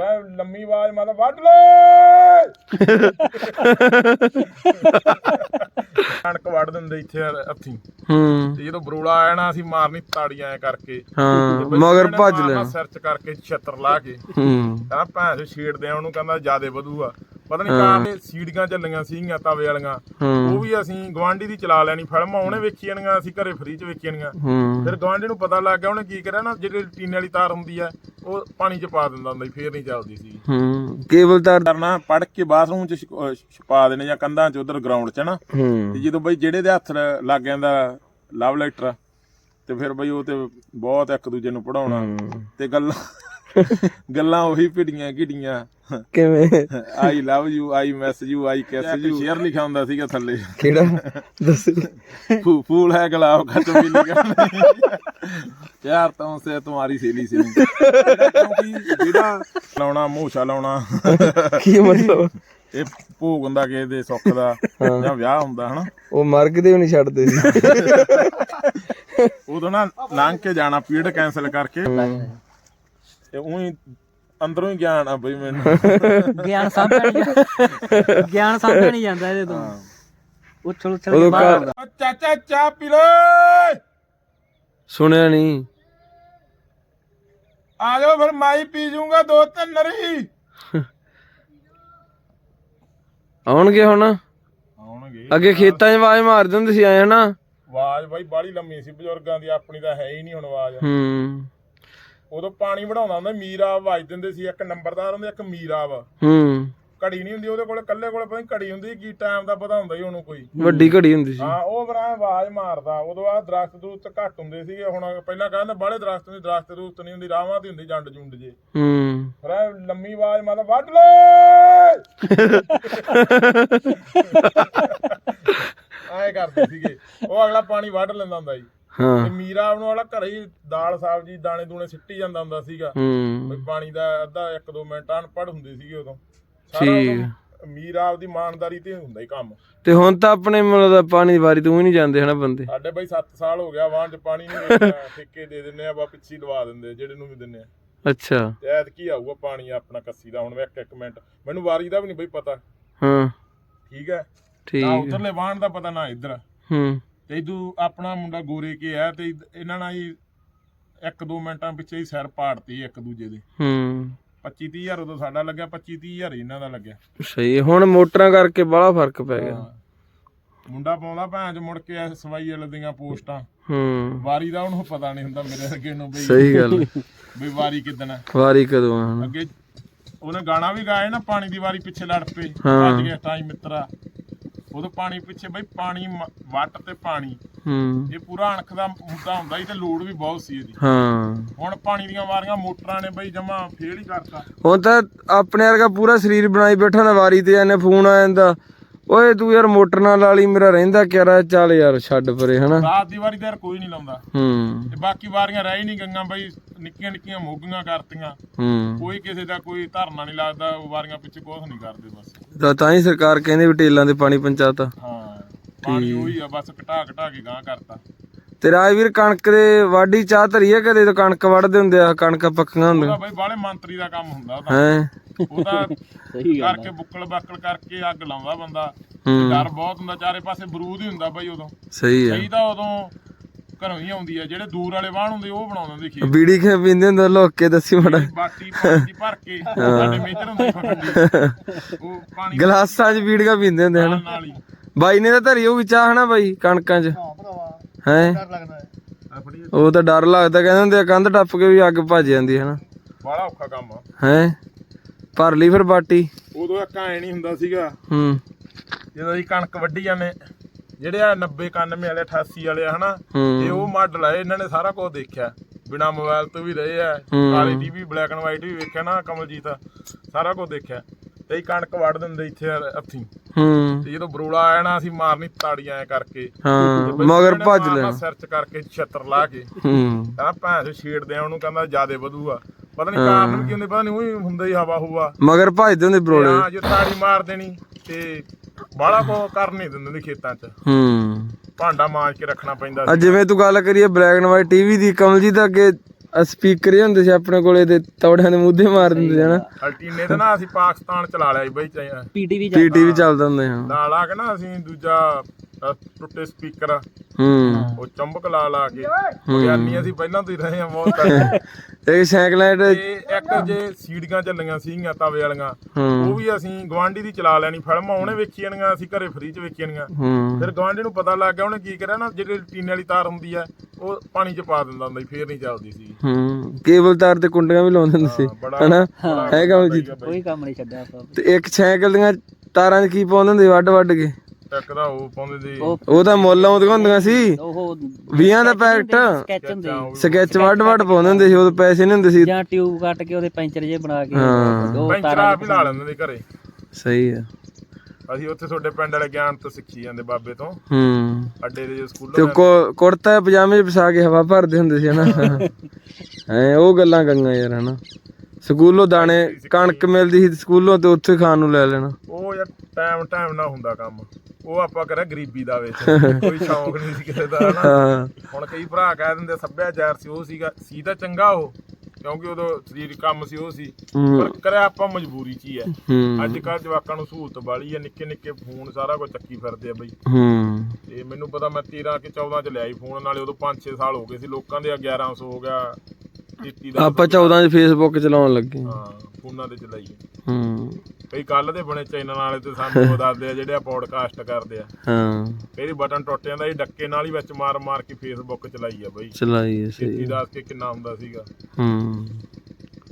ਐਂ ਲੰਮੀ ਆਵਾਜ਼ ਮਾਤਾ ਵੱਢ ਲੈ! ਕਣਕ ਵੱਢ ਦਿੰਦੇ ਇੱਥੇ ਹੱਥੀ। ਹੂੰ। ਤੇ ਜਦੋਂ ਬਰੋਲਾ ਆਇਆ ਨਾ ਅਸੀਂ ਮਾਰਨੀ ਤਾੜੀਆਂ ਐਂ ਕਰਕੇ। ਹਾਂ ਤੇ ਮਗਰ ਭੱਜ ਮਾਰਨਾ ਲੈਣਾ। ਸਿਰ ਚ ਕਰਕੇ ਛੱਤਰ ਲਾ ਕੇ। ਹੂੰ। ਕਹਿੰਦਾ ਭੈਣ ਚੋ ਛੇੜਦੇ ਆ ਉਹਨੂੰ ਕਹਿੰਦਾ ਜਿਆਦੇ ਵਧੂਗਾ। ਪਤਾ ਨਹੀਂ ਕਾਹਨੇ ਸੀੜੀਆਂ ਚੱਲੀਆਂ ਸੀਗੀਆਂ ਤਵੇ ਵਾਲੀਆਂ। ਉਹ ਵੀ ਅਸੀਂ ਗਵਾਂਢੀ ਦੀ ਚਲਾ ਲੈਣੀ ਫਿਲਮ ਉਹਨੇ ਵੇਖੀ ਜਾਣੀਆਂ ਅਸੀਂ ਘਰੇ ਫ੍ਰੀ ਚ ਵੇਖੀ ਜਾਣੀਆਂ। ਫਿਰ ਗਵਾਂਢੀ ਨੂੰ ਪਤਾ ਲੱਗ ਗਿਆ ਉਹਨੇ ਕੀ ਕਰਿਆ ਨਾ ਜਿਹੜੀ ਟੀਨੇ ਵਾਲੀ ਤਾਰ ਹੁੰਦੀ ਆ ਉਹ ਪਾਣੀ ਚ ਪਾ ਦਿੰਦਾ ਹੁੰਦਾ ਸੀ ਫੇਰ ਨਹੀਂ ਚੱਲਦੀ ਸੀ। ਹੂੰ ਕੇਬਲ ਤਾਰ ਕਰਨਾ ਪੜ ਕੇ ਬਾਥਰੂਮ ਚ ਛਪਾ ਦੇਣੇ ਜਾਂ ਕੰਧਾਂ ਚ ਉਧਰ ਗਰਾਊਂਡ ਚ ਨਾ। ਤੇ ਜਦੋਂ ਬਈ ਜਿਹੜੇ ਦੇ ਹੱਥ ਲੱਗ ਜਾਂਦਾ ਲਵ ਲੈਟਰ ਤੇ ਫਿਰ ਬਈ ਉਹ ਤੇ ਬਹੁਤ ਇੱਕ ਦੂਜੇ ਨੂੰ ਪੜਾਉਣਾ ਤੇ ਗੱਲਾਂ ਗੱਲਾਂ ਉਹੀ ਭਿੜੀਆਂ ਘਿੜੀਆਂ। ਕਿਵੇਂ? I love you I miss you I kiss you share ਲਿਖਿਆ ਹੁੰਦਾ ਸੀਗਾ ਥੱਲੇ। ਕਿਹੜਾ? ਦੱਸ। ਫੂ ਫੂਲ ਹੈ ਗੁਲਾਬ ਖਤਮ ਵੀ ਲਿਖਿਆ ਯਾਰ ਤੋਂ ਸੇ ਤੁਹਾਡੀ ਸੇਲੀ ਸੇ। ਕਿਉਂਕਿ ਜਿਹੜਾ ਲਾਉਣਾ ਮੂਛਾ ਲਾਉਣਾ। ਕੀ ਮਤਲਬ? ਇਹ ਭੋਗ ਹੁੰਦਾ ਕਿਸੇ ਦੇ ਸੁੱਖ ਦਾ ਜਾਂ ਵਿਆਹ ਹੁੰਦਾ ਹਨਾ। ਉਹ ਮਰਗ ਦੇ ਵੀ ਨਹੀਂ ਛੱਡਦੇ ਸੀ। ਉਦੋਂ ਨਾ ਲੰਘ ਕੇ ਜਾਣਾ ਪੀੜ ਕੈਨਸਲ ਕਰਕੇ। ਤੇ ਉਹੀ ਅੰਦਰੋਂ ਹੀ ਗਿਆਨ ਆ ਬਈ ਮੈਨੂੰ। ਗਿਆਨ ਸਾਂਭਿਆ ਨਹੀਂ ਗਿਆਨ ਸਾਂਭਿਆ ਨਹੀਂ ਜਾਂਦਾ ਇਹਦੇ ਤੋਂ। ਉਛਲ ਉਛਲ ਕੇ ਬਾਹਰ ਆਉਂਦਾ। ਚਾਚਾ ਚਾਹ ਪੀ ਲੈ। ਸੁਣਿਆ ਨਹੀਂ। ਆ ਜਾਓ ਫਿਰ ਮਾਈ ਪੀ ਜੂੰਗਾ ਦੋ ਤਿੰਨ ਨਰੀ ਆਉਣਗੇ ਹੁਣ? ਆਉਣਗੇ। ਅੱਗੇ ਖੇਤਾਂ 'ਚ ਆਵਾਜ਼ ਮਾਰਦੇ ਹੁੰਦੇ ਸੀ ਆਏ ਹਨਾ? ਆਵਾਜ਼ ਬਾਈ ਬਾੜੀ ਲੰਮੀ ਸੀ ਬਜ਼ੁਰਗਾਂ ਦੀ ਆਪਣੀ ਤਾਂ ਹੈ ਹੀ ਨਹੀਂ ਹੁਣ ਆਵਾਜ਼। ਹੂੰ। ਉਦੋਂ ਪਾਣੀ ਵੜਾਉਂਦਾ ਹੁੰਦਾ ਮੀਰਾ ਵਾਜ ਦਿੰਦੇ ਸੀ ਇੱਕ ਨੰਬਰਦਾਰ ਹੁੰਦਾ ਇੱਕ ਮੀਰਾ ਵਾ ਹੂੰ। ਘੜੀ ਨਹੀਂ ਹੁੰਦੀ ਉਹਦੇ ਕੋਲੇ ਕੱਲੇ ਕੋਲੇ ਪਤਾ ਨੀ ਘੜੀ ਹੁੰਦੀ ਕੀ ਟਾਈਮ ਦਾ ਪਤਾ ਹੁੰਦਾ ਹੀ ਉਹਨੂੰ ਕੋਈ। ਵੱਡੀ ਘੜੀ ਹੁੰਦੀ ਸੀ। ਹਾਂ ਉਹ ਬਰਾ ਆਵਾਜ਼ ਮਾਰਦਾ ਉਦੋਂ ਆ ਦਰਖਤ ਦਰੁਖਤ ਘੱਟ ਹੁੰਦੇ ਸੀਗੇ ਹੁਣ ਪਹਿਲਾਂ ਕਹਿੰਦੇ ਬਾਹਲੇ ਦਰਖਤ ਨਹੀਂ ਦਰਖਤ ਦਰੁਖਤ ਨਹੀਂ ਹੁੰਦੀ ਰਾਵਾਂ ਤੇ ਹੁੰਦੀ ਜੰਡ ਜੁੰਡ ਜੇ। ਹੂੰ। ਐਂ ਲੰਮੀ ਆਵਾਜ਼ ਮਾਰਦਾ ਵੱਢ ਲੈ! ਆਏ ਕਰਦੇ ਸੀਗੇ ਉਹ ਅਗਲਾ ਪਾਣੀ ਵੱਢ ਲੈਂਦਾ ਹੁੰਦਾ ਸੀ ਤੇ ਹਾਂ ਮੀਰਾ ਉਹਨੂੰ ਵਾਲਾ ਘਰੇ ਹੀ ਦਾਲ ਸਬਜ਼ੀ ਦਾਣੇ ਦੂਣੇ ਸਿੱਟੀ ਜਾਂਦਾ ਹੁੰਦਾ ਸੀਗਾ। ਹੂੰ। ਪਾਣੀ ਦਾ ਅੱਧਾ 1-2 ਮਿੰਟ ਅਨਪੜ੍ਹ ਹੁੰਦੇ ਸੀਗੇ ਉਦੋਂ। ਸਾਰਾ ਠੀਕ ਉਦੋਂ ਮੀਰਾ ਆਪਦੀ ਇਮਾਨਦਾਰੀ ਤੇ ਹੁੰਦਾ ਹੀ ਕੰਮ। ਤੇ ਹੁਣ ਤਾਂ ਆਪਣੇ ਮਤਲਬ ਦਾ ਪਾਣੀ ਦੀ ਵਾਰੀ ਤੂੰ ਹੀ ਨਹੀਂ ਜਾਂਦੇ ਹਨਾ ਬੰਦੇ। ਸਾਡੇ ਬਈ 7 ਸਾਲ ਹੋ ਗਿਆ ਵਾਂ ਚ ਪਾਣੀ ਨਹੀਂ ਠੇਕੇ ਦੇ ਦਿੰਨੇ ਆ ਬਾ ਪਿੱਛੇ ਲਵਾ ਦਿੰਦੇ ਜਿਹੜੇ ਨੂੰ ਵੀ ਦਿੰਨੇ ਆ। ਅੱਛਾ। ਤੇ ਐਤ ਕੀ ਆਊਗਾ ਪਾਣੀ ਆਪਣਾ ਕੱਸੀ ਦਾ ਹੁਣ ਮੈਂ ਇੱਕ ਇੱਕ ਮਿੰਟ। ਮੈਨੂੰ ਵਾਰੀ ਦਾ ਵੀ ਨਹੀਂ ਬਈ ਪਤਾ। ਹਾਂ। ਠੀਕ ਹੈ? ਨਾ ਠੀਕ ਉਧਰਲੇ ਵਾਹਣ ਦਾ ਪਤਾ ਨਾ ਇੱਧਰ। ਹੂੰ। ਤੇ ਇਦੂ ਆਪਣਾ ਮੁੰਡਾ ਗੋਰੇ ਕੇ ਆ ਤੇ ਇਹਨਾਂ ਨਾਲ ਹੀ ਇੱਕ ਦੋ ਮਿੰਟਾਂ ਪਿੱਛੇ ਹੀ ਸਿਰ ਪਾੜਤੀ ਇੱਕ ਦੂਜੇ ਦੇ। ਹੂੰ। 25 30 ਹਜ਼ਾਰ ਉਦੋਂ ਸਾਡਾ ਲੱਗਿਆ 25 30 ਹਜ਼ਾਰ ਇਹਨਾਂ ਦਾ ਲੱਗਿਆ। ਸਹੀ। ਹੁਣ ਮੋਟਰਾਂ ਕਰਕੇ ਬੜਾ ਫ਼ਰਕ ਪੈ ਗਿਆ। ਮੁੰਡਾ ਪਾਉਂਦਾ ਚ ਮੁੜ ਕੇ ਸਵਾਈ ਵਾਲੇ ਦੀਆਂ ਪੋਸਟਾਂ। ਹੂੰ। ਵਾਰੀ ਦਾ ਉਹਨੂੰ ਪਤਾ ਨਹੀਂ ਹੁੰਦਾ ਮੇਰੇ ਅੱਗੇ ਨੂੰ ਬਈ ਸਹੀ ਗੱਲ। ਬਈ ਵਾਰੀ ਕਿਦਣ ਵਾਰੀ ਕਦੋਂ ਆ ਅੱਗੇ ਉਹਨੇ ਗਾਣਾ ਵੀ ਗਾਇਆ ਨਾ ਪਾਣੀ ਦੀ ਵਾਰੀ ਪਿੱਛੇ ਲੜ ਪਏ। ਅੱਜ ਗਿਆ ਟਾਈਮ ਮਿੱਤਰਾ। ਉਦੋਂ ਪਾਣੀ ਪਿੱਛੇ ਬਈ ਪਾਣੀ ਮ- ਵੱਟ ਤੇ ਪਾਣੀ। ਹੂੰ। ਇਹ ਪੂਰਾ ਅਣਖ ਦਾ ਮੁੱਦਾ ਹੁੰਦਾ ਸੀ ਤੇ ਲੋਡ ਵੀ ਬਹੁਤ ਸੀ ਇਹਦੀ। ਹਾਂ। ਹੁਣ ਪਾਣੀ ਦੀਆਂ ਵਾਰੀਆਂ ਮੋਟਰਾਂ ਨੇ ਬਈ ਜਮਾ ਫੇਲ ਹੀ ਕਰਤਾ। ਹੁਣ ਤਾਂ ਆਪਣੇ ਵਰਗਾ ਪੂਰਾ ਸਰੀਰ ਬਣਾਈ ਬੈਠਾ ਨਾ ਵਾਰੀ ਤੇ ਐਨੇ ਫੋਨ ਆ ਜਾਂਦਾ। ਓਏ ਤੂੰ ਯਾਰ ਮੋਟਰ ਨਾਲ ਲਾ ਲਈ ਮੇਰਾ ਰਹਿੰਦਾ ਕਿਹੜਾ ਚੱਲ ਯਾਰ ਛੱਡ ਪਰੇ ਹਨਾ? ਰਾਤ ਦੀ ਵਾਰੀ ਤਾਂ ਯਾਰ ਕੋਈ ਨਹੀਂ ਲਾਉਂਦਾ। ਹੂੰ। ਤੇ ਬਾਕੀ ਵਾਰੀਆਂ ਰਹਿ ਹੀ ਨਹੀਂ ਗਈਆਂ ਬਈ ਨਿੱਕੀਆਂ ਨਿੱਕੀਆਂ ਮੋਗੀਆਂ ਕਰਤੀਆਂ। ਹੂੰ। ਕੋਈ ਕਿਸੇ ਦਾ ਕੋਈ ਧਰਨਾ ਨਹੀਂ ਲੱਗਦਾ ਉਹ ਵਾਰੀਆਂ ਪਿੱਛੇ ਕੁਝ ਨਹੀਂ ਕਰਦੇ ਬਸ। ਤਾਂ ਤਾਂ ਹੀ ਸਰਕਾਰ ਕਹਿੰਦੀ ਵੀ ਟੇਲਾਂ ਦੇ ਪਾਣੀ ਪਹੁੰਚਾਤਾ ਹਾਂ ਪਾਣੀ ਉਹੀ ਆ ਬਸ ਘਟਾ ਘਟਾ ਕੇ ਗਾਂ ਕਰਤਾ। ਤੇ ਰਾਜਵੀਰ ਕਣਕ ਦੇ ਵਾਢੀ ਚਾਹ ਧਰੀ ਆ ਕਦੇ ਤਾਂ ਕਣਕ ਵੱਢਦੇ ਹੁੰਦੇ ਆ ਕਣਕਾਂ ਪੱਕੀਆਂ ਹੁੰਦੀਆਂ। ਬਈ ਬਾਲੇ ਮੰਤਰੀ ਦਾ ਕੰਮ ਹੁੰਦਾ ਉਹਦਾ। ਹੈ? ਉਹਦਾ ਸਹੀ ਗੱਲ ਕਰਕੇ ਬੁੱਕਲ ਬਾਕਲ ਕਰਕੇ ਅੱਗ ਲਾਉਂਦਾ ਬੰਦਾ। ਡਰ ਬਹੁਤ ਹੁੰਦਾ ਚਾਰੇ ਪਾਸੇ ਬਰੂਦ ਹੀ ਹੁੰਦਾ ਬਈ ਉਦੋਂ। ਸਹੀ ਹੈ ਕਈ ਤਾਂ ਉਦੋਂ ਘਰੋਂ ਹੀ ਆਉਂਦੀ ਆ ਜਿਹੜੇ ਦੂਰ ਵਾਲੇ ਵਾਹਣ ਹੁੰਦੇ ਉਹ ਬਣਾਉਂਦੇ ਦੇਖੀ ਬੀੜੀ ਖੇ ਪੀਂਦੇ ਹੁੰਦੇ ਲੋਕ ਕੇ ਦੱਸੀ ਮੜਾ। ਬਾਟੀ ਪਾਣੀ ਭਰ ਕੇ ਸਾਡੇ ਮੇਜਰ ਹੁੰਦੀ ਫਟੰਡੀ ਉਹ ਪਾਣੀ ਗਲਾਸਾਂ 'ਚ ਬੀੜੀਆਂ ਪੀਂਦੇ ਹੁੰਦੇ ਹਨ। ਬਾਈ ਨੇ ਤਾਂ ਧਰੀ ਹੋਊਗੀ ਚਾਹ ਹਨਾ ਬਾਈ ਕਣਕਾਂ 'ਚ? ਹੈ? ਲੱਗਦਾ ਆਪਣੀ ਉਹ ਤਾਂ ਡਰ ਲੱਗਦਾ ਕਹਿੰਦੇ ਹੁੰਦੇ ਆ ਕੰਧ ਟੱਪ ਕੇ ਵੀ ਅੱਗ ਭੱਜ ਜਾਂਦੀ ਹੈ ਨਾ। ਬੜਾ ਔਖਾ ਕੰਮ ਆ। ਹੈ? ਭਰ ਲਈ ਫਿਰ ਬਾਟੀ। ਉਦੋਂ ਇੱਕ ਐ ਨਹੀਂ ਹੁੰਦਾ ਸੀਗਾ। ਹੂੰ। ਜਦੋਂ ਅਸੀਂ ਕਣਕ ਵੱਢੀ ਜਾਂਦੇ ਜਿਹੜੇ ਆ 90 91 ਵਾਲੇ 88 ਵਾਲੇ ਆ ਹਨਾ। ਇਹ ਉਹ ਮਾਡਲ ਆ ਇਹਨਾਂ ਨੇ ਸਾਰਾ ਕੁਝ ਦੇਖਿਆ। ਬਿਨਾ ਮੋਬਾਈਲ ਤੋਂ ਵੀ ਰਹੇ ਆ। ਕਾਲੀ ਟੀਵੀ ਬਲੈਕ ਐਂਡ ਵਾਈਟ ਵੀ ਵੇਖਿਆ ਨਾ ਕਮਲਜੀਤ? ਸਾਰਾ ਕੁਝ ਦੇਖਿਆ। ਤੇ ਕਣਕ ਵੱਢ ਦਿੰਦੇ ਇੱਥੇ ਹੱਥੀਂ। ਹੂੰ। ਤੇ ਜਦੋਂ ਬਰੋਲਾ ਆਇਆ ਨਾ ਅਸੀਂ ਮਾਰਨੀ ਤਾੜੀਆਂ ਐ ਕਰਕੇ। ਹਾਂ ਤੇ ਮਗਰ ਭੱਜ ਲੈਣਾ ਸਿਰ ਚ ਕਰਕੇ ਛੱਤਰ ਲਾ ਕੇ। ਹੂੰ। ਕਹਿੰਦਾ ਭੈਣ ਛੇੜਦੇ ਆ ਉਹਨੂੰ ਕਹਿੰਦਾ ਜਿਆਦੇ ਵਧੂਗਾ। ਪਤਾ ਨਹੀਂ ਕਾਰਨ ਕੀ ਹੁੰਦੇ ਪਤਾ ਨਹੀਂ ਉਹੀ ਹੁੰਦਾ ਹੀ ਹਵਾ ਹੁਵਾ ਮਗਰ ਭੱਜਦੇ ਹੁੰਦੇ ਬਰੋਲੇ। ਹਾਂ ਜੇ ਤਾੜੀ ਮਾਰ ਦੇਣੀ ਤੇ ਬਾਹਲਾ ਕੋ ਕਰ ਨਹੀਂ ਦਿੰਦੇ ਨੇ ਖੇਤਾਂ 'ਚ। ਹੂੰ। ਭਾਂਡਾ ਮਾਂਜ ਕੇ ਰੱਖਣਾ ਪੈਂਦਾ ਆ ਸੀ ਜਿਵੇਂ ਤੂੰ ਗੱਲ ਕਰੀਏ ਬਲੈਕ ਐਂਡ ਵਾਈਟ ਟੀਵੀ ਦੀ ਕਮਲ ਜੀ ਤਾਂ ਅੱਗੇ ਸਪੀਕਰ ਹੀ ਹੁੰਦੇ ਸੀ ਆਪਣੇ ਕੋਲੇ ਤੇ ਤੌੜਿਆਂ ਦੇ ਮੂਧੇ ਮਾਰ ਦਿੰਦੇ ਸੀ ਹਨਾ? ਅਲਟੀਨੇ ਤੇ ਨਾ ਅਸੀਂ ਪਾਕਿਸਤਾਨ ਚਲਾ ਲਿਆ ਸੀ ਬਈ ਚਾਹੇ ਪੀਟੀ ਵੀ ਪੀਟੀ ਵੀ ਚੱਲਦਾ ਹੁੰਦੇ ਹਾਂ। ਨਾਲ ਆ ਕੇ ਨਾ ਅਸੀਂ ਦੂਜਾ ਟੁੱਟੇ ਸਪੀਕਰ ਹੂੰ। ਉਹ ਚੰਬਕ ਲਾ ਲਾ ਕੇ ਗਿਆਨੀ ਅਸੀਂ ਪਹਿਲਾਂ ਤੋਂ ਹੀ ਰਹੇ ਆ ਬਹੁਤ। ਤੱਕ ਇਹ ਸਾਈਕਲਾਂ ਤੇ ਤੇ ਇੱਕ ਜੇ ਸੀੜੀਆਂ ਚੱਲੀਆਂ ਸੀਗੀਆਂ ਤਵੇ ਵਾਲੀਆਂ ਉਹ ਵੀ ਅਸੀਂ ਗਵਾਂਢੀ ਦੀ ਚਲਾ ਲੈਣੀ ਫਿਲਮ ਉਹਨੇ ਵੇਖੀ ਜਾਣੀਆਂ ਅਸੀਂ ਘਰੇ ਫ੍ਰੀ ਚ ਵੇਖੀ ਜਾਣੀਆਂ ਹੂੰ। ਫਿਰ ਗਵਾਂਢੀ ਨੂੰ ਪਤਾ ਲੱਗ ਗਿਆ ਉਹਨੇ ਕੀ ਕਰਿਆ ਨਾ ਜਿਹੜੀ ਟੀਨੇ ਵਾਲੀ ਤਾਰ ਹੁੰਦੀ ਆ ਉਹ ਪਾਣੀ ਚ ਪਾ ਦਿੰਦਾ ਹੁੰਦਾ ਸੀ ਫੇਰ ਨਹੀਂ ਚੱਲਦੀ ਸੀ। ਹੂੰ। ਕੇਬਲ ਤਾਰ ਤੇ ਕੁੰਡੀਆਂ ਵੀ ਲਾਉਂਦੇ ਹੁੰਦੇ ਸੀ ਬੜਾ ਹਨਾ? ਹੈ ਕੰਮ ਜੀ ਕੋਈ ਕੰਮ ਨਹੀਂ ਛੱਡਿਆ ਆਪਾਂ। ਤੇ ਇੱਕ ਸਾਈਕਲ ਦੀਆਂ ਤਾਰਾਂ 'ਚ ਕੀ ਪਾਉਂਦੇ ਹੁੰਦੇ ਵੱਡ ਵੱਡ ਕੇ? ਦਾ ਉਹ ਪਾਉਂਦੇ ਉਹ ਉਹ ਤਾਂ ਮੁੱਲ ਆਉਂਦੀਆਂ ਹੁੰਦੀਆਂ ਸੀ। ਉਹ 20 ਦਾ ਪੈਕਟ। ਸਕੈਚ ਹੁੰਦੇ ਸੀ। ਸਕੈਚ ਵੱਡ ਵੱਡ ਪਾਉਂਦੇ ਹੁੰਦੇ ਸੀ ਉਦੋਂ ਪੈਸੇ ਨਹੀਂ ਹੁੰਦੇ ਸੀ। ਜਾਂ ਟਿਊਬ ਕੱਟ ਕੇ ਉਹਦੇ ਪੈਂਚਰ ਜੇ ਬਣਾ ਕੇ ਹਾਂ। ਉਹ ਪੈਂਚਰ ਤਾਰਾਂ ਆਪ ਹੀ ਲਾ ਲੈਂਦੇ ਸੀ ਘਰੇ। ਸਹੀ ਆ। ਅਸੀਂ ਉੱਥੇ ਤੁਹਾਡੇ ਪਿੰਡ ਵਾਲੇ ਗਿਆਨ ਤੋਂ ਸਿੱਖੀ ਜਾਂਦੇ ਬਾਬੇ ਤੋਂ। ਹੂੰ। ਅੱਡੇ ਦੇ ਜੋ ਤੇ ਸਕੂਲੋਂ ਕੁ- ਕੁੜਤਾ ਪਜਾਮੇ 'ਚ ਫਸਾ ਕੇ ਹਵਾ ਭਰਦੇ ਹੁੰਦੇ ਸੀ ਹਨਾ। ਐ ਉਹ ਗੱਲਾਂ ਗੰਗਾ ਯਾਰ ਹਨਾ। ਸਕੂਲੋਂ ਦਾਣੇ ਕਣਕ ਮਿਲਦੀ ਸੀ ਸਕੂਲੋਂ ਤੇ ਉੱਥੇ ਖਾਣ ਨੂੰ ਲੈ ਲੈਣਾ। ਉਹ ਯਾਰ ਟਾਈਮ ਟਾਈਮ ਨਾ ਹੁੰਦਾ ਕੰਮ। ਉਹ ਆਪਾਂ ਕਰਿਆ ਗਰੀਬੀ ਦਾ ਵਿੱਚ। ਕੋਈ ਸ਼ੌਂਕ ਨਹੀਂ ਸੀ ਕਿਸੇ ਦਾ ਹਨਾ? ਹਾਂ। ਹੁਣ ਕਈ ਭਰਾ ਕਹਿ ਦਿੰਦੇ ਸੱਭਿਆਚਾਰ ਸੀ ਉਹ ਸੀਗਾ। ਸੀ ਤਾਂ ਚੰਗਾ ਉਹ ਕਿਉਂਕਿ ਉਦੋਂ ਸਰੀਰ ਕੰਮ ਸੀ ਉਹ ਸੀ। ਹੂੰ। ਪਰ ਕਰਿਆ ਆਪਾਂ ਮਜਬੂਰੀ 'ਚ ਹੀ ਹੈ ਹੂੰ। ਅੱਜ ਕੱਲ ਜਵਾਕਾਂ ਨੂੰ ਸਹੂਲਤ ਵਾਲੀ ਹੈ ਨਿੱਕੇ ਨਿੱਕੇ ਫੋਨ ਸਾਰਾ ਕੁਝ ਚੱਕੀ ਫਿਰਦੇ ਆ ਬਈ। ਹੂੰ। ਤੇ ਮੈਨੂੰ ਪਤਾ ਮੈਂ 13 ਕਿ 14 ਚ ਲਿਆ ਸੀ ਫੋਨ ਨਾਲੇ ਉਦੋਂ 5-6 ਸਾਲ ਹੋ ਗਏ ਸੀ। ਲੋਕਾਂ ਦੇ 1100 ਹੋ ਗਿਆ। 33 ਦਾ ਆਪਾਂ 14 ਚ ਫੇਸਬੁੱਕ ਚਲਾਉਣ ਲੱਗੇ। ਹਾਂ ਫੋਨਾਂ ਤੇ ਚਲਾਈਏ ਹੂੰ। ਕਈ ਕੱਲ ਦੇ ਬਣੇ ਚੈਨਲ ਵਾਲੇ ਤੇ ਸਾਨੂੰ ਉਹ ਦੱਸਦੇ ਆ ਜਿਹੜੇ ਆ ਪੋਡਕਾਸਟ ਕਰਦੇ ਆ। ਹਾਂ। ਕਈ ਬਟਨ ਟੁੱਟ ਜਾਂਦਾ ਇਹ ਡੱਕੇ ਨਾਲ ਹੀ ਵਿੱਚ ਮਾਰ ਮਾਰ ਕੇ ਫੇਸਬੁੱਕ ਚਲਾਈ ਆ ਬਈ। ਚਲਾਈਏ ਸਹੀ ਛੇਤੀ ਦੱਸ ਕੇ ਕਿੰਨਾ ਹੁੰਦਾ ਸੀਗਾ। ਹੂੰ।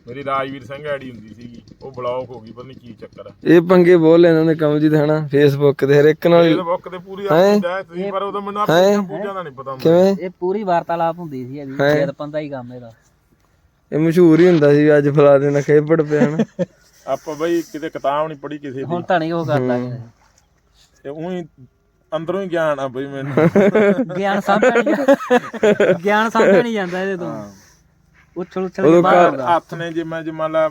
ਮੇਰੀ ਰਾਜਵੀਰ ਸਿੰਘ ਆਈਡੀ ਹੁੰਦੀ ਸੀਗੀ। ਉਹ ਬਲੌਕ ਹੋ ਗਈ ਪਤਾ ਨਹੀਂ ਕੀ ਚੱਕਰ ਆ। ਇਹ ਪੰਗੇ ਬਹੁਤ ਲੈਂਦੇ ਨੇ ਕੰਮ ਜੀ ਹਨਾ? ਫੇਸਬੁੱਕ ਤੇ ਹਰ ਇੱਕ ਨਾਲ। ਫੇਸਬੁੱਕ ਤੇ ਪੂਰੀ ਆਪਣੀ ਜਾਇ ਸੀ ਪਰ ਉਦੋਂ ਮੈਨੂੰ ਆਪਣੀਆਂ ਪੂਜਾਂ ਦਾ ਨਹੀਂ ਪਤਾ ਹੁੰਦਾ ਕਿਵੇਂ? ਇਹ ਪੂਰੀ ਵਾਰਤਾਲਾਪ ਹੁੰਦੀ ਸੀ ਇਹਦੀ ਜਦ ਪੰਦਾ ਹੀ ਕੰਮ ਇਹਦਾ। ਇਹ ਮਸ਼ਹੂਰ ਹੀ ਹੁੰਦਾ ਸੀ ਅੱਜ ਫਲਾ ਦੇਣਾ ਖੇਪੜ ਪਿਆ ਹਨਾ ਆਪਾਂ ਬਈ ਕਿਤੇ ਕਿਤਾਬ ਨਹੀਂ ਪੜ੍ਹੀ ਕਿਸੇ ਦੀ। ਹੁਣ ਤਾਂ ਨਹੀਂ ਉਹ ਕਰਦਾ ਗਿਆ ਤੇ ਉਹੀ ਅੰਦਰੋਂ ਹੀ ਗਿਆਨ ਆ ਬਈ ਮੈਨੂੰ। ਗਿਆਨ ਸਾਂਭਿਆ ਨਹੀਂ ਗਿਆਨ ਸਾਂਭਿਆ ਨਹੀਂ ਜਾਂਦਾ ਇਹਦੇ ਤੋਂ। ਉਛਲ ਉਛਲ ਕੇ ਬਾਹਰ ਆਉਂਦਾ। ਹੱਥ ਨੇ ਜੇ ਮੈਂ ਜੇ ਮੰਨ ਲਾ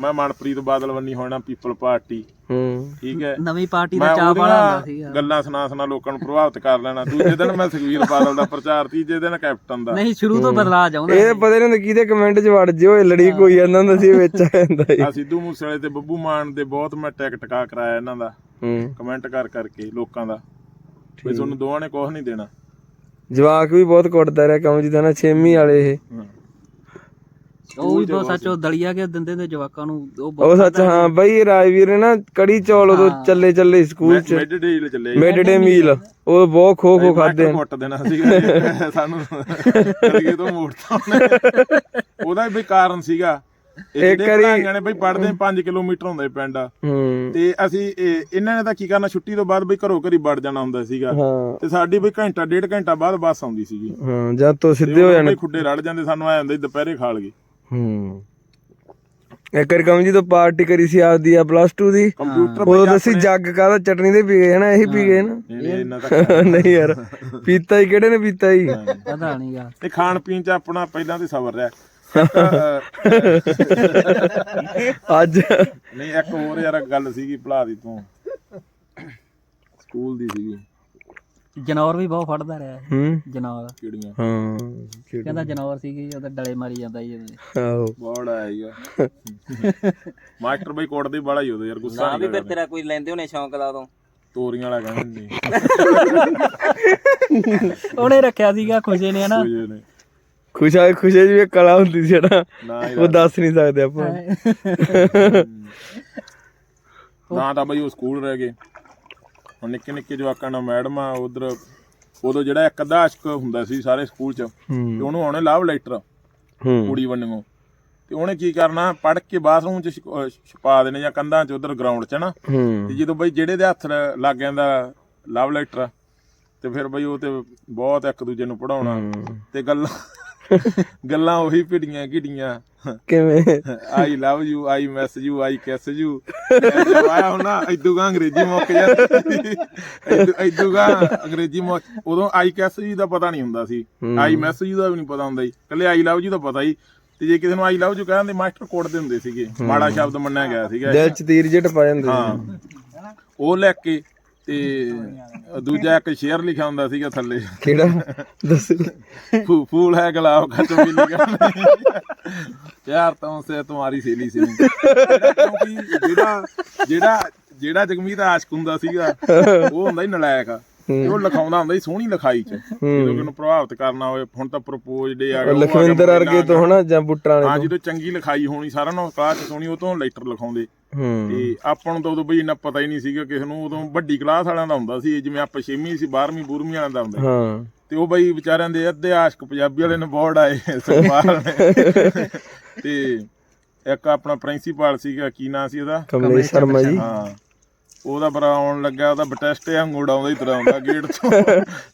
ਮੈਂ ਮਨਪ੍ਰੀਤ ਬਾਦਲ ਵੰਨੀ ਹੋਣਾ ਪੀਪਲ ਪਾਰਟੀ। ਹੂੰ। ਠੀਕ ਹੈ। ਨਵੀਂ ਪਾਰਟੀ ਦਾ ਚਾਹ ਵਾਲਾ ਹੁੰਦਾ ਸੀਗਾ। ਗੱਲਾਂ ਸੁਣਾ ਸੁਣਾ ਲੋਕਾਂ ਨੂੰ ਪ੍ਰਭਾਵਿਤ ਕਰ ਲੈਣਾ। ਦੂਜੇ ਦਿਨ ਮੈਂ ਸੁਖਵੀਰ ਬਾਦਲ ਦਾ ਪ੍ਰਚਾਰ ਤੀਜੇ ਦਿਨ ਕੈਪਟਨ ਦਾ। ਨਹੀਂ ਸ਼ੁਰੂ ਤੋਂ ਬਦਲਾ ਚਾਹੁੰਦਾ ਇਹ ਪਤਾ ਨਹੀਂ ਹੁੰਦਾ ਕਿਹਦੇ ਕਮੈਂਟ 'ਚ ਵੜ ਜਿਓ ਇਹ ਲੜੀ ਕੋਈ ਜਾਂਦਾ ਹੁੰਦਾ ਸੀ ਵਿੱਚ ਆ ਜਾਂਦਾ ਸੀ। ਆ ਸਿੱਧੂ ਮੂਸੇਵਾਲੇ ਤੇ ਬੱਬੂ ਮਾਨ ਦੇ ਬਹੁਤ ਮੈਂ ਟੈਕ ਟਕਾ ਕਰਾਇਆ ਇਹਨਾਂ ਦਾ। ਹੂੰ। ਕਮੈਂਟ ਕਰ ਕਰਕੇ ਲੋਕਾਂ ਦਾ। ਵੀ ਤੁਹਾਨੂੰ ਦੋਵਾਂ ਨੇ ਕੁਝ ਨਹੀਂ ਦੇਣਾ। ਜਵਾਕ ਵੀ ਬਹੁਤ ਕੁੱਟਦਾ ਰਿਹਾ ਕੰਮ ਜੀ ਦਾ ਨਾ ਛੇਵੀਂ ਵਾਲੇ ਇਹ। ਉਹ ਵੀ ਬਹੁਤ ਸੱਚ ਉਹ ਦਲੀਆ ਕੇ ਦਿੰਦੇ ਨੇ ਜਵਾਕਾਂ ਨੂੰ ਉਹ ਬਹੁਤ ਸੱਚ ਹਾਂ ਬਈ ਰਾਜਵੀਰ ਨੇ ਨਾ ਕੜੀ ਚੌਲ ਉਦੋਂ ਚੱਲੇ ਚੱਲੇ ਸਕੂਲ 'ਚ। ਮਿਡ ਡੇ ਚੱਲੇ। Mid day meal. ਉਹ ਬਹੁਤ ਖੋ ਖੋ ਖਾਦੇ ਕੁੱਟ ਦੇਣਾ ਸੀਗਾ ਸਾਨੂੰ ਕਰੀਏ ਤੋਂ ਮੋੜਤਾ ਉਹਦਾ ਵੀ ਕਾਰਨ ਸੀਗਾ। ਜਿਹੜੇ ਪੜਾਈਆਂ ਨੇ ਬਈ ਪੜਦੇ 5 ਕਿਲੋਮੀਟਰ ਹੁੰਦਾ ਇਹ ਪਿੰਡ। ਹੂੰ। ਤੇ ਅਸੀਂ ਇਹ- ਇਹਨਾਂ ਨੇ ਤਾਂ ਕੀ ਕਰਨਾ ਛੁੱਟੀ ਤੋਂ ਬਾਅਦ ਬਈ ਘਰੋਂ ਘਰੀ ਵੜ ਜਾਣਾ ਹੁੰਦਾ ਸੀਗਾ। ਹਾਂ। ਤੇ ਸਾਡੀ ਬਈ ਘੰਟਾ ਡੇਢ ਘੰਟਾ ਬਾਅਦ ਬੱਸ ਆਉਂਦੀ ਸੀਗੀ। ਹਾਂ ਜਦ ਤੋਂ ਸਿੱਧੇ ਹੋ ਜਾਣੇ। ਬਈ ਖੁੱਡੇ ਰੜ ਜਾਂਦੇ ਸਾਨੂੰ ਆਇਆ ਹੁੰਦਾ ਸੀ ਦੁਪਹਿਰੇ ਖਾ ਲਗੇ ਹੂੰ। ਇੱਕ ਵਾਰ ਕੰਮ ਜੀ ਤੋਂ ਪਾਰਟੀ ਕਰੀ ਸੀ ਆਪਦੀ ਆ ਪਲੱਸ 2 ਦੀ। ਕੰਪਿਊਟਰ ਉਦੋਂ ਦੱਸੀ ਜੱਗ ਕਾਹਦਾ ਚਟਨੀ ਦੇ ਪੀ ਗਏ ਹਨਾ? ਇਹੀ ਪੀ ਗਏ ਨਾ ਨਹੀਂ ਯਾਰ ਪੀਤਾ ਹੀ ਕਿਹੜੇ ਨੇ ਪੀਤਾ ਹੀ? ਪਤਾ ਨਹੀਂਗਾ ਤੇ ਖਾਣ ਪੀਣ ਚ ਆਪਣਾ ਪਹਿਲਾਂ ਤੇ ਸਬਰ ਰਿਹਾ। ਅੱਜ। ਨਹੀਂ ਇੱਕ ਹੋਰ ਯਾਰ ਗੱਲ ਸੀਗੀ ਭਲਾ ਦੀ ਤੂੰ। ਸਕੂਲ ਦੀ ਸੀਗੀ। ਜਨੌਰ ਵੀ ਬਹੁਤ ਫੜਦਾ ਰਿਹਾ ਇਹ, ਹੂੰ। ਜਨੌਰ। ਕਿਹੜੀਆਂ? ਹਾਂ ਕਿਹੜੀ- ਕਹਿੰਦਾ ਜਨੌਰ ਸੀਗੀ ਉਹਦੇ ਡਲੇ ਮਾਰੀ ਜਾਂਦਾ ਸੀ ਉਹਦੇ ਆਹੋ। ਬੋੜ ਆਏਗਾ ਮਾਸਟਰ ਬਈ ਕੋਟਦੇ ਬੜਾ ਹੀ ਉਦੋਂ ਯਾਰ ਗੁੱਸਾ ਨਹੀਂ ਕਰਦਾ। ਤੇਰਾ ਕੋਈ ਲੈਂਦੇ ਹੋਣੇ ਸ਼ੌਂਕ ਦਾ ਉਦੋਂ। ਤੋਰੀਆਂ ਵਾਲਾ ਕਹਿੰਦੇ ਨੇ ਉਹਨੇ ਰੱਖਿਆ ਸੀਗਾ ਖੁਸ਼ੇ ਨੇ ਹਨਾ। ਦੂਜੇ ਨੇ। ਖੁਸ਼ਾ ਖੁਸ਼ੇ ਜੀ ਵੀ ਇੱਕ ਕਲਾ ਹੁੰਦੀ ਸੀ ਨਾ। ਨਾ ਉਹ ਦੱਸ ਨਹੀਂ ਸਕਦੇ ਆਪਾਂ। ਨਾ ਤਾਂ ਬਈ ਉਹ ਸਕੂਲ ਰਹਿ ਗਏ। ਹੁਣ ਨਿੱਕੇ ਨਿੱਕੇ ਜਵਾਕਾਂ ਨਾਲ ਮੈਡਮਾਂ ਉਧਰ ਉਦੋਂ ਜਿਹੜਾ ਇੱਕ ਅੱਧਾ ਅਸ਼ਕ ਹੁੰਦਾ ਸੀ ਸਾਰੇ ਸਕੂਲ 'ਚ ਤੇ ਉਹਨੂੰ ਆਉਣੇ ਲਵ ਲੈਟਰ ਹੂੰ। ਕੁੜੀ ਵੰਨਿਓ। ਤੇ ਉਹਨੇ ਕੀ ਕਰਨਾ ਪੜ ਕੇ ਬਾਥਰੂਮ 'ਚ ਛਪਾ ਦੇਣੇ ਜਾਂ ਕੰਧਾਂ 'ਚ ਉਧਰ ਗਰਾਊਂਡ 'ਚ ਨਾ। ਤੇ ਜਦੋਂ ਬਈ ਜਿਹੜੇ ਦੇ ਹੱਥ ਲੱਗ ਜਾਂਦਾ ਲਵ ਲੈਟਰ ਤੇ ਫਿਰ ਬਈ ਉਹ ਤੇ ਬਹੁਤ ਇੱਕ ਦੂਜੇ ਨੂੰ ਪੜਾਉਣਾ ਤੇ ਗੱਲਾਂ ਗੱਲਾਂ ਉਹੀ ਭਿੜੀਆਂ ਘਿੜੀਆਂ। ਕਿਵੇਂ? I love you I miss you I kiss you ਜਦ ਆਇਆ ਹੁਣਾ ਇਦੂਗਾ ਅੰਗਰੇਜ਼ੀ ਮੁੱਕ ਜਾਂਦੀ ਇਦੂਗਾ ਅੰਗਰੇਜ਼ੀ ਮੁੱਕ ਉਦੋਂ ਆਈ ਕਿਸ ਯੂ ਦਾ ਪਤਾ ਨਹੀਂ ਹੁੰਦਾ ਸੀ। ਆਈ ਮਿਸ ਯੂ ਦਾ ਵੀ ਨਹੀਂ ਪਤਾ ਹੁੰਦਾ ਸੀ। ਕੱਲੇ ਆਈ ਲਵ ਯੂ ਦਾ ਪਤਾ ਹੀ ਤੇ ਜੇ ਕਿਸੇ ਨੂੰ ਆਈ ਲਵ ਯੂ ਕਹਿੰਦੇ ਮਾਸਟਰ ਕੋਡਦੇ ਹੁੰਦੇ ਸੀਗੇ। ਮਾੜਾ ਸ਼ਬਦ ਮੰਨਿਆ ਗਿਆ ਸੀਗਾ। ਦਿਲ ਚ ਤੀਰ ਜਿੱਟ ਪਾ ਜਾਂਦੇ। ਹਾਂ। ਉਹ ਲੈ ਕੇ ਤੇ ਦੂਜਾ ਇੱਕ ਸ਼ੇਰ ਲਿਖਿਆ ਹੁੰਦਾ ਸੀਗਾ ਥੱਲੇ। ਕਿਹੜਾ? ਦੱਸ। ਫੂਲ ਹੈ ਗੁਲਾਬ ਕਾ ਚੋਬੀ ਲਿਖਿਆ ਯਾਰ ਤੋਂ ਸੇ ਤੁਹਾਡੀ ਸੇਲੀ ਸੀ। ਜਿਹੜਾ ਜਿਹੜਾ ਜਿਹੜਾ ਜਗਮੀਤ ਆਸ਼ਕ ਹੁੰਦਾ ਸੀਗਾ ਉਹ ਹੁੰਦਾ ਹੀ ਨਲਾਇਕ। ਤੇ ਉਹ ਲਿਖਾਉਂਦਾ ਹੁੰਦਾ ਸੀ ਸੋਹਣੀ ਲਿਖਾਈ ਚ। ਜਦੋਂ ਕਿਨੂੰ ਪ੍ਰਭਾਵਿਤ ਕਰਨਾ ਹੋਵੇ ਹੁਣ ਤਾਂ ਪ੍ਰਪੋਜ਼ ਡੇ ਆ ਗਏ ਉਹ ਆ ਗਏ ਲਖਵਿੰਦਰ ਵਰਗੇ ਤੋਂ ਹਨਾ ਜਾਂ ਬੁੱਟਰਾਂ ਹਾਂ ਵਾਲੇ ਜਦੋਂ ਚੰਗੀ ਲਿਖਾਈ ਹੋਣੀ ਸਾਰਿਆਂ ਨੂੰ ਕਲਾਸ ਚ ਸੋਹਣੀ ਉਹ ਤੋਂ ਲੈਟਰ ਲਿਖਾਉਂਦੇ। ਤੋਂ ਹੂੰ ਆਪਾਂ ਨੂੰ ਤਾਂ ਉਦੋਂ ਬਈ ਇੰਨਾ ਪਤਾ ਹੀ ਨਹੀਂ ਸੀਗਾ ਕਿਸੇ ਨੂੰ ਉਦੋਂ ਵੱਡੀ ਕਲਾਸ ਵਾਲਿਆਂ ਦਾ ਹੁੰਦਾ ਸੀ ਜਿਵੇਂ ਆਪਾਂ 6ਵੀਂ ਸੀ 12ਵੀਂ 12ਵੀਂ ਵਾਲਿਆਂ ਦਾ ਹੁੰਦਾ। ਹਾਂ। ਤੇ ਉਹ ਬਈ ਵਿਚਾਰਿਆਂ ਦੇ ਅੱਧੇ ਆਸ਼ਕ ਪੰਜਾਬੀ ਵਾਲੇ ਨੇ ਬੋਰਡ ਆਏ ਸਰਕਾਰ ਨੇ। ਤੇ ਇੱਕ ਆਪਣਾ ਪ੍ਰਿੰਸੀਪਲ ਸੀਗਾ ਕੀ ਨਾਂ ਸੀ ਉਹਦਾ? ਕਮਲੇਸ਼ ਸ਼ਰਮਾ ਜੀ। ਹਾਂ। ਉਹਦਾ ਬਰਾ ਆਉਣ ਲੱਗਾ ਉਹਦਾ ਬਟੈਸਟੇ ਅੰਗੂੜਾ ਆਉਂਦਾ ਹੀ ਤੁਰਿਆ ਆਉਂਦਾ ਗੇਟ ਤੋਂ।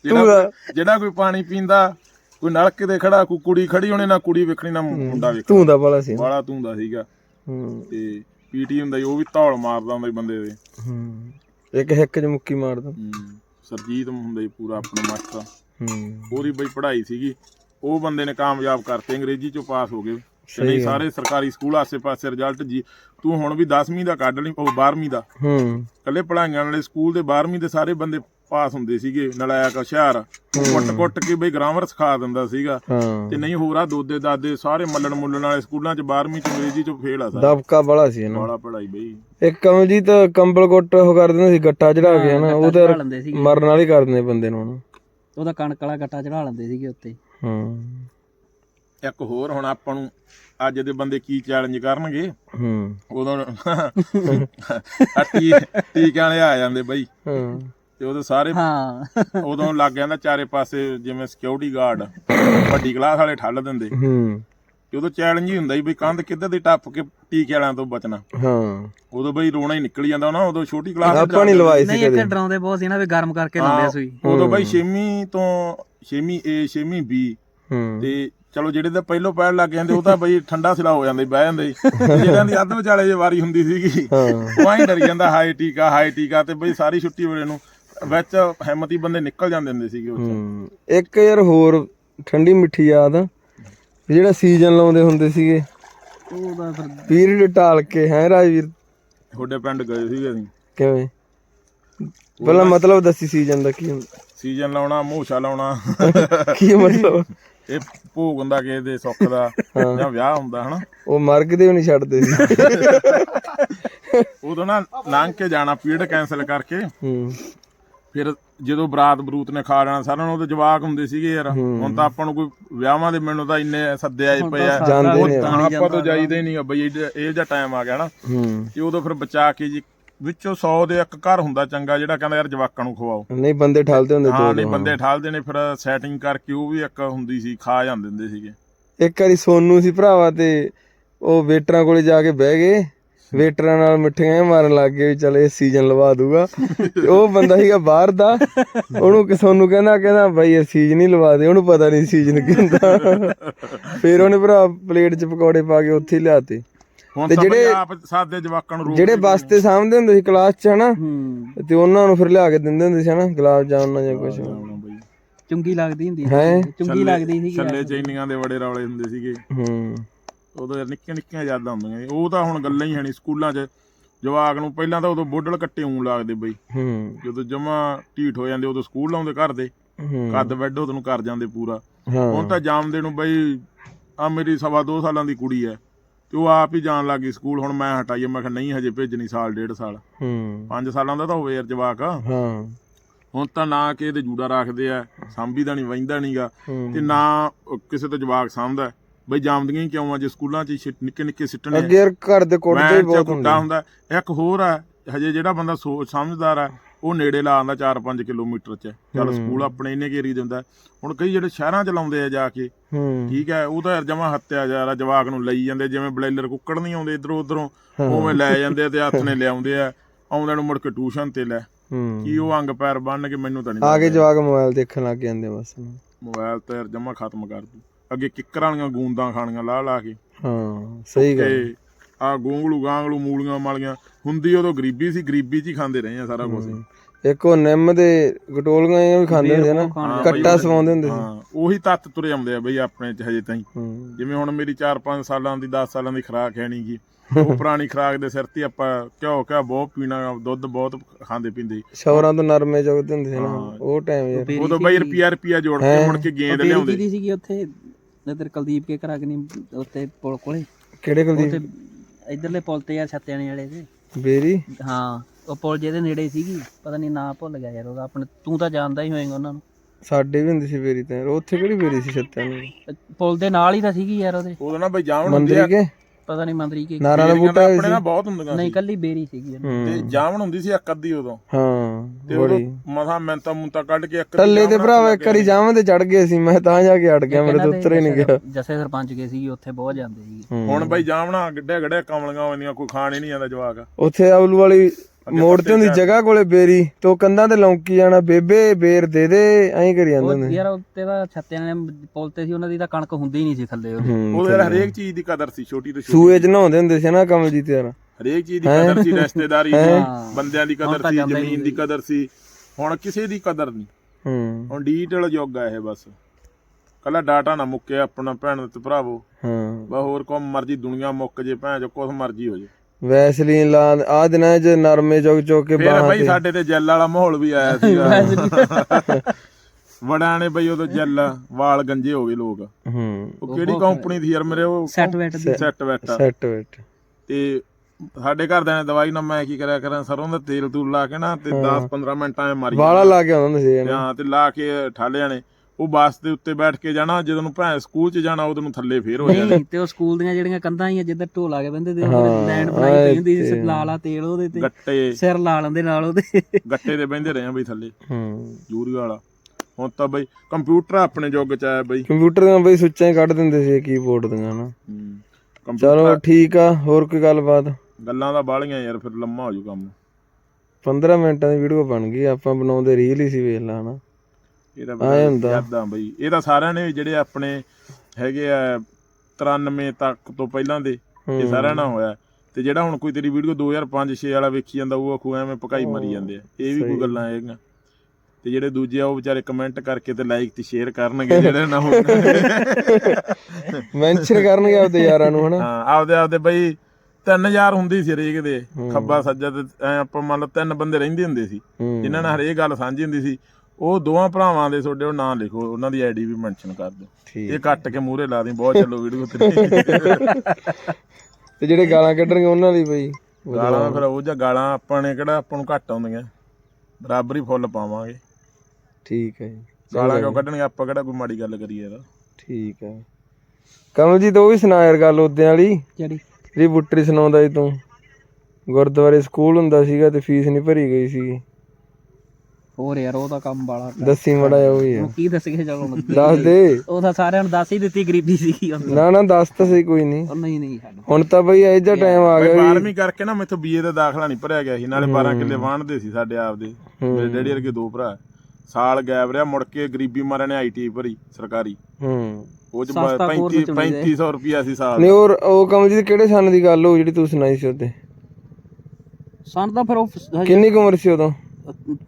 ਜਿਹੜਾ ਜਿਹੜਾ ਕੋਈ ਪਾਣੀ ਪੀਂਦਾ ਕੋਈ ਨਲਕੇ ਤੇ ਖੜਾ ਕੋਈ ਕੁੜੀ ਖੜੀ ਹੋਣੇ ਨਾ ਕੁੜੀ ਵੇਖਣੀ ਨਾ ਮੁੰਡਾ ਵੇਖਣਾ। ਤੂੰ ਦਾ ਵਾਲਾ ਸੀ। ਬਾਲਾ ਧੂੰਦਾ ਸੀਗਾ। ਹੂੰ। ਤੇ ਪੀਟੀ ਹੁੰਦਾ ਉਹ ਵੀ ਧੌਲ ਮਾਰਦਾ ਹੁੰਦਾ ਬੰਦੇ ਦੇ। ਹੂੰ। ਇੱਕ ਹਿੱਕ ਚ ਮੁੱਕੀ ਮਾਰ ਦੋ ਹੂੰ, ਸਰਜੀਤ ਹੁੰਦਾ ਸੀ ਪੂਰਾ ਆਪਣਾ ਮਾਸਟਰ। ਹੂੰ। ਉਹਦੀ ਬਈ ਪੜ੍ਹਾਈ ਸੀਗੀ। ਉਹ ਬੰਦੇ ਨੇ ਕਾਮਯਾਬ ਕਰਤੇ ਅੰਗਰੇਜ਼ੀ ਚੋਂ ਪਾਸ ਹੋ ਗਏ। ਤੇ ਨਹੀਂ ਸਾਰੇ ਸਰਕਾਰੀ ਸਕੂਲ ਆਸੇ-ਪਾਸੇ ਰਿਜ਼ਲਟ ਜੀ ਤੂੰ ਹੁਣ ਵੀ 10ਵੀਂ ਦਾ ਕੱਢ ਲਈ ਉਹ 12ਵੀਂ ਦਾ। ਹੂੰ। ਕੱਲੇ ਪੜਾਈਆਂ ਵਾਲੇ ਸਕੂਲ ਦੇ 12ਵੀਂ ਦੇ ਸਾਰੇ ਬੰਦੇ ਪਾਸ ਹੁੰਦੇ ਸੀਗੇ ਨਲਾਇਕ ਹੁਸ਼ਿਆਰ। ਕੁੱਟ-ਕੁੱਟ ਕੇ ਬਈ ਗ੍ਰਾਮਰ ਸਿਖਾ ਦਿੰਦਾ ਸੀਗਾ। ਤੇ ਨਹੀਂ ਹੋਰ ਆ ਦੋਦੇ ਦਾਦੇ ਸਾਰੇ ਮੱਲਣ ਮੁੱਲਣ ਵਾਲੇ ਸਕੂਲਾਂ 'ਚ 12ਵੀਂ ਚ ਅੰਗਰੇਜ਼ੀ ਚੋਂ ਫੇਲ ਆ ਸਾਰਾ। ਦਬਕਾ ਵਾਲਾ ਸੀ ਨਾ। ਬਾਲਾ ਪੜਾਈ ਬਈ। ਇੱਕ ਕਮਲਜੀਤ ਕੰਬਲ ਕੁੱਟ ਉਹ ਕਰ ਦਿੰਦੇ ਸੀ ਗੱਟਾ ਚੜਾ ਕੇ ਹਨਾ ਉਹ ਤਾਂ ਮਰਨ ਵਾਲੀ ਕਰ ਦਿੰਦੇ ਬੰਦੇ ਨੂੰ ਉਹਦਾ ਕਣਕ ਵਾਲਾ ਗੱਟਾ ਚੜਾ ਲੈਂਦੇ ਸੀਗੇ ਉੱਤੇ ਹੂੰ। ਇੱਕ ਹੋਰ ਹੁਣ ਆਪਾਂ ਨੂੰ ਅੱਜ ਦੇ ਬੰਦੇ ਕੀ ਚੈਲੰਜ ਕਰਨਗੇ? ਹੂੰ। ਉਦੋਂ ਆ ਟੀ ਟੀਕਿਆਂ ਵਾਲੇ ਆ ਜਾਂਦੇ ਬਈ। ਹਾਂ। ਤੇ ਉਦੋਂ ਸਾਰੇ ਹਾਂ। ਉਦੋਂ ਲੱਗ ਜਾਂਦਾ ਚਾਰੇ ਪਾਸੇ ਜਿਵੇਂ ਸਿਕਿਉਰਿਟੀ ਗਾਰਡ ਵੱਡੀ ਕਲਾਸ ਵਾਲੇ ਠੱਲ ਦਿੰਦੇ। ਹੂੰ। ਤੇ ਉਦੋਂ ਚੈਲੰਜ ਹੀ ਹੁੰਦਾ ਸੀ ਬਈ ਕੰਧ ਕਿੱਧਰ ਦੀ ਟੱਪ ਕੇ ਟੀਕੇ ਵਾਲਿਆਂ ਤੋਂ ਬਚਣਾ। ਹਾਂ। ਉਦੋਂ ਬਈ ਰੋਣਾ ਹੀ ਨਿਕਲ ਜਾਂਦਾ ਨਾ ਉਦੋਂ ਛੋਟੀ ਕਲਾਸ ਆਪਾਂ ਨਹੀਂ ਲਵਾਈ ਸੀ ਨਹੀਂ ਇੱਕ ਡਰਾਉਂਦੇ ਬਹੁਤ ਸੀ ਨਾ ਵੀ ਗਰਮ ਕਰਕੇ ਲਾਉਂਦੇ ਸੂਈ। ਉਦੋਂ ਬਈ 6ਵੀਂ ਤੋਂ 6ਵੀਂ ਏ 6ਵੀਂ ਬੀ ਹੂੰ। ਤੇ ਚਲੋ ਜਿਹੜੇ ਤਾਂ ਪਹਿਲੋਂ ਪੈਣ ਲੱਗ ਜਾਂਦੇ ਉਹ ਤਾਂ ਬਈ ਠੰਡਾ ਸਿਲਾ ਹੋ ਜਾਂਦੇ ਬਹਿ ਜਾਂਦੇ ਜਿਹੜਿਆਂ ਦੀ ਅੱਧ ਵਿਚਾਲੇ ਜੇ ਵਾਰੀ ਹੁੰਦੀ ਸੀਗੀ ਹਾਂ। ਉਹ ਆਈ ਡਰ ਜਾਂਦਾ ਹਾਈ ਟੀਕਾ ਹਾਈ ਟੀਕਾ ਤੇ ਬਈ ਸਾਰੀ ਛੁੱਟੀ ਵੇਲੇ ਨੂੰ ਵਿੱਚ ਹਿੰਮਤੀ ਬੰਦੇ ਨਿਕਲ ਜਾਂਦੇ ਹੁੰਦੇ ਸੀਗੇ ਉੱਥੇ ਇੱਕ ਯਾਰ ਹੋਰ ਠੰਡੀ ਮਿੱਠੀ ਯਾਦ ਜਿਹੜਾ ਸੀਜ਼ਨ ਲਾਉਂਦੇ ਹੁੰਦੇ ਸੀਗੇ। ਉਹਦਾ ਫਿਰ ਪੀਰੀਅਡ ਟਾਲ ਕੇ ਹੈ ਰਾਜਵੀਰ? ਤੁਹਾਡੇ ਪਿੰਡ ਗਏ ਸੀਗੇ ਅਸੀਂ। ਕਿਵੇਂ? ਪਹਿਲਾਂ ਮਤਲਬ ਦੱਸੀ ਸੀਜ਼ਨ ਦਾ ਕੀ ਹੁੰਦਾ? ਸੀਜ਼ਨ ਲਾਉਣਾ ਮੋਸ਼ਾ ਲਾਉਣਾ। ਕੀ ਮਤਲਬ? ਇਹ ਭੋਗ ਹੁੰਦਾ ਕਿਸੇ ਦੇ ਸੁੱਖ ਦਾ ਜਾਂ ਵਿਆਹ ਹੁੰਦਾ ਹਨਾ? ਉਹ ਮਰਗਦੇ ਵੀ ਨਹੀਂ ਛੱਡਦੇ ਸੀ। ਉਦੋਂ ਨਾ ਲੰਘ ਕੇ ਜਾਣਾ ਪੀਰੀਅਡ ਕੈਨਸਲ ਕਰਕੇ। ਹੂੰ। ਫਿਰ ਜਦੋਂ ਬਰਾਤ ਬਰੂਤ ਨੇ ਖਾ ਜਾਣਾ ਸਾਰਿਆਂ ਨੂੰ ਉਹਦੇ ਜਵਾਕ ਹੁੰਦੇ ਸੀਗੇ ਯਾਰ। ਹੁਣ ਤਾਂ ਆਪਾਂ ਨੂੰ ਕੋਈ ਵਿਆਹਾਂ ਦੇ ਮੈਨੂੰ ਤਾਂ ਇੰਨੇ ਸੱਦੇ ਆਏ ਪਏ ਆ। ਨੇ। ਤਾਂ ਆਪਾਂ ਤੋਂ ਜਾਈਦੇ ਨਹੀਂ ਬਈ ਇਹ ਇਹ ਜਿਹਾ ਟਾਈਮ ਆ ਗਿਆ ਨਾ। ਹੂੰ। ਤੇ ਉਦੋਂ ਫਿਰ ਬਚਾ ਕੇ ਜੀ ਵਿੱਚੋਂ 100 ਦੇ ਇੱਕ ਘਰ ਹੁੰਦਾ ਚੰਗਾ ਜਿਹੜਾ ਕਹਿੰਦਾ ਯਾਰ ਜਵਾਕਾਂ ਨੂੰ ਖਵਾਓ। ਨਹੀਂ ਬੰਦੇ ਠਾਲਦੇ ਹੁੰਦੇ ਹਾਂ ਨਹੀਂ ਬੰਦੇ ਠਾਲਦੇ ਨੇ ਫਿਰ ਸੈਟਿੰਗ ਕਰਕੇ ਉਹ ਵੀ ਇੱਕ ਹੁੰਦੀ ਸੀ ਖਾ ਜਾਂਦੇ ਹੁੰਦੇ ਸੀਗੇ। ਇੱਕ ਵਾਰੀ ਸੋਨੂ ਸੀ ਭਰਾਵਾ ਤੇ ਉਹ ਵੇਟਰਾਂ ਕੋਲੇ ਜਾ ਕੇ ਬਹਿ ਗਏ। ਵੇਟਰਾਂ ਨਾਲ ਮਿੱਠੀਆਂ ਮਾਰਨ ਲੱਗ ਗਏ ਵੀ ਚਲ ਇਹ ਸੀਜ਼ਨ ਲਵਾ ਦੂਗਾ। ਤੇ ਉਹ ਬੰਦਾ ਸੀਗਾ ਬਾਹਰ ਦਾ। ਉਹਨੂੰ ਕਿ ਸੋਨੂੰ ਕਹਿੰਦਾ ਕਹਿੰਦਾ ਬਾਈ ਇਹ ਸੀਜ਼ਨ ਹੀ ਲਵਾ ਦੇ ਉਹਨੂੰ ਪਤਾ ਨਹੀਂ ਸੀਜ਼ਨ ਕੀ ਹੁੰਦਾ ਫਿਰ ਉਹਨੇ ਭਰਾ ਪਲੇਟ 'ਚ ਪਕੌੜੇ ਪਾ ਕੇ ਉੱਥੇ ਹੀ ਲਿਆਤੇ। ਹੁਣ ਤਾਂ ਬਈ ਆਪ ਸਾਦੇ ਜਵਾਕਾਂ ਨੂੰ ਰੋਕ ਜਿਹੜੇ ਬੱਸ ਤੇ ਸਾਹਮਣੇ ਹੁੰਦੇ ਸੀ ਕਲਾਸ 'ਚ ਹਨਾ? ਹੂੰ। ਤੇ ਉਹਨਾਂ ਨੂੰ ਫਿਰ ਲਿਆ ਕੇ ਦਿੰਦੇ ਹੁੰਦੇ ਸੀ ਹਨਾ? ਗੁਲਾਬ ਜਾਮੁਨ ਜਾਂ ਕੁਝ ਚੁੰਗੀ ਲੱਗਦੀ ਹੁੰਦੀ ਹੈ? ਸੀ ਚੁੰਗੀ ਲੱਗਦੀ ਸੀ ਛੱਲੇ ਚੈਨੀਆਂ ਦੇ ਬੜੇ ਰੌਲੇ ਹੁੰਦੇ ਸੀਗੇ। ਹੂੰ। ਉਦੋਂ ਯਾਰ ਨਿੱਕੀਆਂ ਨਿੱਕੀਆਂ ਯਾਦਾਂ ਹੁੰਦੀਆਂ ਸੀ। ਉਹ ਤਾਂ ਹੁਣ ਗੱਲਾਂ ਹੀ ਹੈ ਨਹੀਂ ਸਕੂਲਾਂ 'ਚ। ਜਵਾਕ ਨੂੰ ਪਹਿਲਾਂ ਤਾਂ ਉਦੋਂ ਬੋਡਲ ਕੱਟੇ ਉਂ ਲੱਗਦੇ ਬਈ। ਹੂੰ। ਜਦੋਂ ਜਮਾ ਢੀਠ ਹੋ ਜਾਂਦੇ ਉਦੋਂ ਸਕੂਲ ਲਾਉਂਦੇ ਘਰ ਦੇ। ਹੂੰ। ਕੱਦ ਬੈੱਡ ਉਹਨੂੰ ਕਰ ਜਾਂਦੇ ਪੂਰਾ। ਹਾਂ। ਹੁਣ ਤਾਂ ਜਾਮਦੇ ਨੂੰ ਬਈ ਆ ਮੇਰੀ ਸਵਾ ਦੋ ਸਾਲਾਂ ਦੀ ਕੁੜੀ ਐ ਤੇ ਉਹ ਆਪ ਹੀ ਜਾਣ ਲੱਗੀ ਸਕੂਲ। ਹੁਣ ਮੈਂ ਹਟਾਈਏ ਮੈਂ ਕਿਹਾ ਨਹੀਂ ਹਜੇ ਭੇਜਣੀ ਸਾਲ ਡੇਢ ਸਾਲ। ਹੂੰ। 5 ਸਾਲਾਂ ਦਾ ਤਾਂ ਹੋਵੇ ਯਾਰ ਜਵਾਕ। ਹਾਂ। ਹੁਣ ਤਾਂ ਨਾ ਕਿ ਇਹਦੇ ਜੂੜਾ ਰੱਖਦੇ ਆ ਸਾਂਭੀ ਦਾ ਨਹੀਂ ਵਹਿੰਦਾ ਨਹੀਂਗਾ। ਤੇ ਨਾ ਕਿਸੇ ਤੋਂ ਜਵਾਕ ਸਾਂਭਦਾ। ਬਈ ਜਾਮਦੀਆਂ ਹੀ ਕਿਉਂ ਆ? ਜੇ ਸਕੂਲਾਂ 'ਚ ਨਿੱਕੇ ਨਿੱਕੇ ਸਿੱਟਣੇ ਅੱਗੇ ਘਰ ਦੇ ਵੈਨ 'ਚ ਬਹੁਤ ਹੁੰਦਾ ਇੱਕ ਹੋਰ ਆ ਹਜੇ ਜਿਹੜਾ ਬੰਦਾ ਸੋਚ ਸਮਝਦਾਰ ਆ ਉਹ ਨੇੜੇ ਲਾ ਆਂਦਾ 4-5 ਕਿਲੋਮੀਟਰ 'ਚ। ਚੱਲ ਸਕੂਲ ਆਪਣੇ ਇੰਨੇ ਘੇਰੀ ਦਿੰਦਾ ਹੁਣ ਕਈ ਜਿਹੜੇ ਸ਼ਹਿਰਾਂ 'ਚ ਲਾਉਂਦੇ ਆ ਜਾ ਕੇ ਠੀਕ ਹੈ ਉਹ ਤਾਂ ਯਾਰ ਜਮਾ ਹੱਤਿਆ ਜਾ ਰਿਹਾ ਜਵਾਕ ਨੂੰ ਲਈ ਜਾਂਦੇ ਜਿਵੇਂ ਬਲੇਲਰ ਕੁੱਕੜ ਨਹੀਂ ਆਉਂਦੇ ਇਧਰੋਂ ਉਧਰੋਂ ਉਵੇਂ ਲੈ ਜਾਂਦੇ ਤੇ ਹੱਥ ਨੇ ਲਿਆਉਂਦੇ ਆ ਆਉਂਦੇ ਨੂੰ ਮੁੜ ਕੇ ਟਿਊਸ਼ਨ ਤੇ ਲੈ। ਕੀ ਉਹ ਅੰਗ ਪੈਰ ਬੰਨ ਕੇ ਮੈਨੂੰ ਤਾਂ ਨਹੀਂ ਆ ਕੇ ਜਵਾਕ ਮੋਬਾਈਲ ਦੇਖਣ ਲੱਗ ਜਾਂਦੇ ਬਸ। ਮੋਬਾਈਲ ਤਾਂ ਯਾਰ ਜਮਾ ਖਤਮ ਕਰ ਦੂ ਅੱਗੇ ਕਿੱਕਰ ਵਾਲੀਆਂ ਗੂੰਦਾਂ ਖਾਣੀਆਂ ਲਾ ਲਾ ਕੇ। ਹਾਂ ਸਹੀ ਗੱਲ। ਆ ਗੋਂਗਲੂ ਗਾਂਗਲੂ ਮੂਲੀਆਂ ਮਾਲੀਆਂ ਹੁੰਦੀ ਉਦੋਂ ਗਰੀਬੀ ਸੀ ਗਰੀਬੀ 'ਚ ਹੀ ਖਾਂਦੇ ਰਹੇ ਆ ਸਾਰਾ ਕੁਝ ਇੱਕ ਉਹ ਨਿੰਮ ਦੇ ਗਟੋਲੀਆਂ ਜਿਹੀਆਂ ਵੀ ਖਾਂਦੇ ਹੁੰਦੇ ਆ ਨਾ ਕੱਟਾ ਸਵਾਉਂਦੇ ਹੁੰਦੇ ਸੀ। ਹਾਂ ਉਹੀ ਤੱਤ ਤੁਰੇ ਆਉਂਦੇ ਆ ਬਈ ਆਪਣੇ ਚ ਹਜੇ ਤਾਈਂ। ਜਿਵੇਂ ਹੁਣ ਮੇਰੀ 4-5 ਸਾਲਾਂ ਦੀ 10 ਸਾਲਾਂ ਦੀ ਖੁਰਾਕ ਹੈ ਨਹੀਂਗੀ ਉਹ ਪੁਰਾਣੀ ਖੁਰਾਕ ਦੇ ਸਿਰ ਤੇ ਆਪਾਂ ਘਿਓ ਘਿਓ ਬਹੁਤ ਪੀਣਾ ਦੁੱਧ ਬਹੁਤ ਖਾਂਦੇ ਪੀਂਦੇ। ਸ਼ੌਰਾਂ ਤੋਂ ਨਰਮੇ ਚੁਗਦੇ ਹੁੰਦੇ ਸੀ ਨਾ ਉਹ ਟਾਈਮ ਯਾਰ। ਉਦੋਂ ਬਈ ਰੁਪਿਆ ਰੁਪਿਆ ਜੋੜ ਕੇ ਮੁੜ ਕੇ ਗੇਂਦ ਲਿਆਉਂਦੇ। ਸੀਗੀ ਉੱਥੇ ਇਧਰ ਕੁਲਦੀਪ ਕੇ ਘਰਾਂ ਨਹੀਂ ਉੱਤੇ ਪੁਲ ਕੋਲੇ। ਕਿਹੜੇ ਕੁਲਦੀਪ? ਇਧਰਲੇ ਪੁਲ ਤੇ ਆ ਛੱਤਿਆਣੇ ਵਾਲੇ ਦੇ ਬੇਰੀ? ਹਾਂ ਉਹ ਪੁਲ ਜਿਹਦੇ ਨੇੜੇ ਸੀਗੀ ਪਤਾ ਨਹੀਂ ਨਾਂ ਭੁੱਲ ਗਿਆ ਯਾਰ ਉਹਦਾ ਆਪਣੇ ਤੂੰ ਤਾਂ ਜਾਣਦਾ ਹੀ ਹੋਏਗਾ ਉਹਨਾਂ ਨੂੰ। ਸਾਡੇ ਵੀ ਹੁੰਦੀ ਸੀ ਬੇਰੀ ਤਾਂ ਉੱਥੇ ਕਿਹੜੀ ਬੇਰੀ ਸੀ ਛੱਤਾਂ ਨੂੰ ਅਹ ਪੁਲ ਦੇ ਨਾਲ ਹੀ ਤਾਂ ਸੀਗੀ ਯਾਰ ਉਹਦੇ। ਉਦੋਂ ਨਾ ਬਈ ਜਾਵਣ ਹੁੰਦੀ ਆ। ਮੰਦਰੀ ਕੇ? ਪਤਾ ਨਹੀਂ ਮੰਦਰੀ ਕੀ ਨਾਰਾਂ ਦਾ ਬੂਟਾ ਤਾਂ ਆਪਣੇ ਸੀ। ਨਾਲ ਬਹੁਤ ਹੁੰਦੀਆਂ ਨਹੀਂ ਸੀ। ਕੱਲੀ ਬੇਰੀ ਸੀਗੀ ਉਹਦੀ। ਹੂੰ। ਤੇ ਜਾਵਣ ਹੁੰਦੀ ਸੀ ਇੱਕ ਅੱਧੀ ਉਦੋਂ। ਹਾਂ। ਤੇ ਉਦੋਂ ਬੜੀ। ਮਸਾ ਮਿੰਤਾ ਮੁੰਤਾ ਕੱਢ ਕੇ ਇੱਕ ਦੀ ਟੱਲੇ ਤੇ ਭਰਾਵਾ ਇੱਕ ਵਾਰੀ ਜਾਵਾਂ ਤੇ ਚੜ ਗਏ ਸੀ ਮੈਂ ਤਾਂ ਜਾ ਕੇ ਅੜ ਗਿਆ ਮੇਰੇ ਤੋਂ ਉੱਤਰ ਹੀ ਨਹੀਂ ਗਿਆ। ਜੱਸੇ ਸਰਪੰਚ ਗਏ ਸੀਗੇ ਉੱਥੇ ਬਹੁਤ ਜਾਂਦੇ ਸੀਗੇ। ਹੁਣ ਬਈ ਜਾਵਣਾ ਗੱਡੇ ਗੱਡੇ ਕਮਲੀਆਂ ਹੁੰਦੀਆਂ ਕੋਈ ਖਾਣ ਹੀ ਨਹੀਂ ਜਾਂਦਾ ਜਵਾਕ। ਉੱਥੇ ਆਵਲੂ ਵਾਲੀ ਮੋੜ ਤੇ ਹੁੰਦੀ ਜਗ੍ਹਾ ਕੋਲੇ ਬੇਰੀ ਤੇ ਉਹ ਕੰਧਾਂ ਤੇ ਲੌਂਕੀ ਜਾਣਾ ਬੇਬੇ ਬੇਰ ਦੇ ਦੇ ਐਂ ਕਰੀ ਜਾਂਦੇ ਹੁੰਦੇ। ਉਹ ਯਾਰ ਉੱਤੇ ਦਾ ਛੱਤਿਆਂ ਨੇ ਪੁਲ ਤੇ ਸੀ ਉਹਨਾਂ ਦੀ ਤਾਂ ਕਣਕ ਹੁੰਦੀ ਨਹੀਂ ਸੀ ਥੱਲੇ ਉਹਦੀ। ਹੂੰ ਯਾਰ ਹਰੇਕ ਚੀਜ਼ ਦੀ ਕਦਰ ਸੀ ਛੋਟੀ ਤੋਂ ਛੋਟੀ। ਸੂਏ ਚ ਨਹਾਉਂਦੇ ਹੁੰਦੇ ਸੀ ਨਾ ਕਮਲਜੀਤ ਯਾਰ। ਹਰੇਕ ਚੀਜ਼ ਦੀ ਕਦਰ ਸੀ ਰਿਸ਼ਤੇਦਾਰੀ ਦੀ ਬੰਦਿਆਂ ਦੀ ਕਦਰ ਸੀ ਜ਼ਮੀਨ ਦੀ ਕਦਰ ਸੀ। ਹੁਣ ਕਿਸੇ ਦੀ ਕਦਰ ਨਹੀਂ। ਹੂੰ। ਹੁਣ ਡਿਜੀਟਲ ਯੁੱਗ ਆ ਇਹ ਬਸ। ਕੱਲਾ ਡਾਟਾ ਨਾ ਮੁੱਕੇ ਆਪਣਾ ਭੈਣ ਤੇ ਭਰਾਵੋ। ਹਾਂ। ਬਾ ਹੋਰ ਕੋਈ ਮਰਜ਼ੀ ਦੁਨੀਆ ਮੁੱਕ ਜੇ ਭੈਣ ਜੋ ਕੁਛ ਮਰਜ਼ੀ ਹੋ ਜੇ। ਵੈਸਲੀਨ ਲਾ ਆ ਦਿਨਾਂ ਚ ਨਰਮੇ ਚੁੱਕ ਚੁੱਕ ਕੇ ਫੇਰ ਬਾਹਾਂ ਬਈ ਸਾਡੇ ਤੇ ਜੈਲ ਵਾਲਾ ਮਾਹੌਲ ਵੀ ਆਇਆ ਸੀਗਾ। ਵੜਾਂ ਨੇ ਬਈ ਉਦੋਂ ਜੈਲ ਵਾਲ ਗੰਜੇ ਹੋ ਗਏ ਲੋਕ। ਹੂੰ। ਉਹ ਕਿਹੜੀ ਕੰਪਨੀ ਦੀ ਯਾਰ ਮੇਰੇ ਉਹ set wet set wet set wet. ਤੇ ਸਾਡੇ ਘਰਦਿਆਂ ਨੇ ਦਵਾਈ ਨਾਲ ਮੈਂ ਕੀ ਕਰਿਆ ਕਰਾਂ ਸਰੋਂ ਦਾ ਤੇਲ ਤੂਲ ਲਾ ਕੇ ਨਾ ਤੇ 10 15 ਮਿੰਟਾਂ ਐ ਮਾਰੀ ਵਾਲਾ ਲਾ ਕੇ ਆਉਂਦੇ ਸੀ ਇਹਨੂੰ। ਹਾਂ ਤੇ ਲਾ ਕੇ ਠਾਲੇ ਜਾਣੇ ਉਹ ਬੱਸ ਦੇ ਉੱਤੇ ਬੈਠ ਕੇ ਜਾਣਾ ਜਦੋਂ ਨੂੰ ਭੈਣ ਸਕੂਲ ਚ ਜਾਣਾ ਉਦੋਂ ਨੂੰ ਥੱਲੇ ਫੇਰ ਹੋ ਜਾਣਾ। ਨਹੀਂ ਤੇ ਉਹ ਸਕੂਲ ਦੀਆਂ ਜਿਹੜੀਆਂ ਕੰਧਾਂ ਹੀ ਜਿੱਦਾਂ ਢੋ ਲਾ ਕੇ ਬੰਦੇ ਤੇ ਉਹਦੇ ਲੈਂਡ ਬਣਾਈ ਪਈ ਹੁੰਦੀ ਸੀ ਲਾ ਲਾ ਤੇਲ ਉਹਦੇ ਤੇ। ਗੱਟੇ। ਸਿਰ ਲਾ ਲੈਂਦੇ ਨਾਲ ਉਹਦੇ। ਗੱਟੇ ਦੇ ਬਹਿੰਦੇ ਰਹੇ ਆ ਬਈ ਥੱਲੇ। ਹੂੰ। ਯੂਰੀ ਵਾਲਾ। ਹੁਣ ਤਾਂ ਬਈ ਕੰਪਿਊਟਰ ਆਪਣੇ ਯੁੱਗ ਚ ਆਇਆ ਬਈ। ਕੰਪਿਊਟਰ ਦੀਆਂ ਬਈ ਸੁੱਚਾਂ ਹੀ ਕੱਢ ਦਿੰਦੇ ਸੀ ਕੀਬੋਰਡ ਦੀਆਂ ਨਾ ਚਲੋ ਠੀਕ ਆ ਹੋਰ ਕੋਈ ਗੱਲਬਾਤ? ਗੱਲਾਂ ਦਾ ਬਾਲੀਆਂ ਯਾਰ ਫਿਰ ਲੰਮਾ ਹੋ ਜੂ ਕੰਮ। 15 ਮਿੰਟਾਂ ਦੀ ਵੀਡੀਓ ਬਣ ਗਈ ਆਪਾਂ ਬਣਾਉਂਦੇ ਰੀਲ ਹੀ ਸੀ ਵੇਖ ਲਾ ਨਾ ਇਹ ਤਾਂ ਆਏ ਹੁੰਦਾ। ਯਾਦਾਂ ਬਈ। ਇਹ ਤਾਂ ਸਾਰਿਆਂ ਨੇ ਜਿਹੜੇ ਆਪਣੇ ਹੈਗੇ ਆ 93 ਤੱਕ ਤੋਂ ਪਹਿਲਾਂ ਦੇ ਇਹ ਸਾਰਿਆਂ ਨਾਲ ਹੋਇਆ। ਤੇ ਜਿਹੜਾ ਹੁਣ ਕੋਈ ਤੇਰੀ ਵੀਡੀਓ 2005 6 ਵਾਲਾ ਵੇਖੀ ਜਾਂਦਾ ਉਹ ਆਖੂ ਐਵੇਂ ਪਕਾਈ ਮਰੀ ਜਾਂਦੇ ਆ। ਇਹ ਵੀ ਕੋਈ ਗੱਲਾਂ। ਹੈਗੀਆਂ। ਤੇ ਜਿਹੜੇ ਦੂਜੇ ਆ ਉਹ ਵਿਚਾਰੇ ਕਮੈਂਟ ਕਰਕੇ ਤੇ ਲਾਈਕ ਤੇ ਸ਼ੇਅਰ ਕਰਨਗੇ ਜਿਹੜੇ ਨਾ ਹੋਣ ਮੈਂਸ਼ਨ ਕਰਨਗੇ ਆਪਦੇ ਯਾਰਾਂ ਨੂੰ ਹਨਾ। ਹਾਂ ਆਪਦੇ ਆਪਦੇ ਬਈ 3000 ਹੁੰਦੀ ਸੀ ਹਰੇਕ ਦੇ ਖੱਬਾ ਸੱਜਾ ਤੇ ਐਂ ਆਪਾਂ ਮੰਨ ਲਓ ਤਿੰਨ ਬੰਦੇ ਰਹਿੰਦੇ ਹੁੰਦੇ ਸੀ। ਜਿਨ੍ਹਾਂ ਨਾਲ ਹਰੇਕ ਗੱਲ ਸਾਂਝੀ ਹੁੰਦੀ ਸੀ। ਉਹ ਦੋਵਾਂ ਭਰਾਵਾਂ ਦੇ ਤੁਹਾਡੇ ਉਹ ਨਾਂ ਲਿਖੋ ਉਹਨਾਂ ਦੀ ਆਈਡੀ ਵੀ ਮੈਂਸ਼ਨ ਕਰ ਦਿਓ। ਇਹ ਕੱਟ ਕੇ ਮੂਹਰੇ ਲਾ ਦੇ ਬਹੁਤ ਚੱਲੋ ਵੀਡੀਓ ਤੇ ਤੇ ਜਿਹੜੇ ਗਾਲਾਂ ਕੱਢਣਗੇ ਉਹਨਾਂ ਲਈ ਬਈ ਗਾਲਾਂ ਫਿਰ ਉਹ ਜਾਂ ਗਾਲਾਂ ਆਪਾਂ ਨੇ ਕਿਹੜਾ ਆਪਾਂ ਨੂੰ ਘੱਟ ਆਉਂਦੀਆਂ। ਬਰਾਬਰ ਹੀ ਫੁੱਲ ਪਾਵਾਂਗੇ। ਠੀਕ ਹੈ ਜੀ। ਗਾਲਾਂ ਕਿਉਂ ਕੱਢਣਗੇ ਆਪਾਂ ਕਿਹੜਾ ਕੋਈ ਮਾੜੀ ਗੱਲ ਕਰੀਏ ਯਾਰ ਠੀਕ ਹੈ। ਕਮਲਜੀਤ ਉਹ ਵੀ ਸੁਣਾ ਯਾਰ ਗੱਲ ਉਦੋਂ ਵਾਲੀ। ਜਿਹੜੀ? ਜਿਹੜੀ ਬੁੱਟਰੀ ਸੁਣਾਉਂਦਾ ਸੀ ਤੂੰ? ਗੁਰਦੁਆਰੇ ਸਕੂਲ ਹੁੰਦਾ ਸੀਗਾ ਤੇ ਫੀਸ ਨਹੀਂ ਭਰੀ ਗਈ ਸੀ ਹੋਰ ਯਾਰ ਉਹਦਾ ਕੰਮ ਬਾਲਾ ਦੱਸੀ ਮੜਾ ਉਹ ਹੀ ਆ। ਉਹ ਕੀ ਦੱਸ ਕੇ ਚਲੋ ਦੱਸ। ਦੇ। ਉਹ ਤਾਂ ਸਾਰਿਆਂ ਨੂੰ ਦੱਸ ਹੀ ਦਿੱਤੀ ਗਰੀਬੀ ਸੀਗੀ ਨਾ ਨਾ ਦੱਸ ਤਾਂ ਸਹੀ ਕੋਈ ਨਹੀਂ ਉਹ ਨਹੀਂ ਨਹੀਂ ਹੁਣ ਤਾਂ ਬਈ ਇਹ ਜਿਹਾ ਟਾਈਮ ਆ ਗਿਆ ਵੀ 12ਵੀਂ ਕਰਕੇ ਨਾ ਮੈਥੋਂ ਬੀਏ ਦਾ ਦਾਖਲਾ ਨਹੀਂ ਭਰਿਆ ਗਿਆ ਸੀ। ਨਾਲੇ 12 ਕਿੱਲੇ ਵਾਹਣਦੇ ਸੀ ਸਾਡੇ ਆਪ ਦੇ ਮੇਰੇ ਡੈਡੀ ਵਰਗੇ ਦੋ ਭਰਾ। ਸਾਲ ਗੈਪ ਰਿਹਾ ਮੁੜ ਕੇ ਗਰੀਬੀ ਮਾਰੇ ਨੇ ਆਈਟੀ ਭਰੀ ਸਰਕਾਰੀ। ਹੂੰ। ਉਹ ਚ ਸਸਤਾ course 35 ਚੁਣੀ ਜਾਏ। 3500 ਰੁਪਿਆ ਸੀ ਸਾਲ ਨਹੀਂ ਹੋਰ ਉਹ ਕਮਲਜੀਤ ਕਿਹੜੇ ਸਾਲ ਦੀ ਗੱਲ ਹੋ ਜਿਹੜੀ ਤੂੰ ਸੁਣਾਈ ਸੀ ਉਹਦੇ ਸਾਨੂੰ ਤਾਂ ਫਿਰ ਉਹ ਹਜੇ- ਕਿੰਨੀ ਕੁ ਉਮਰ ਸੀ ਉਦੋਂ?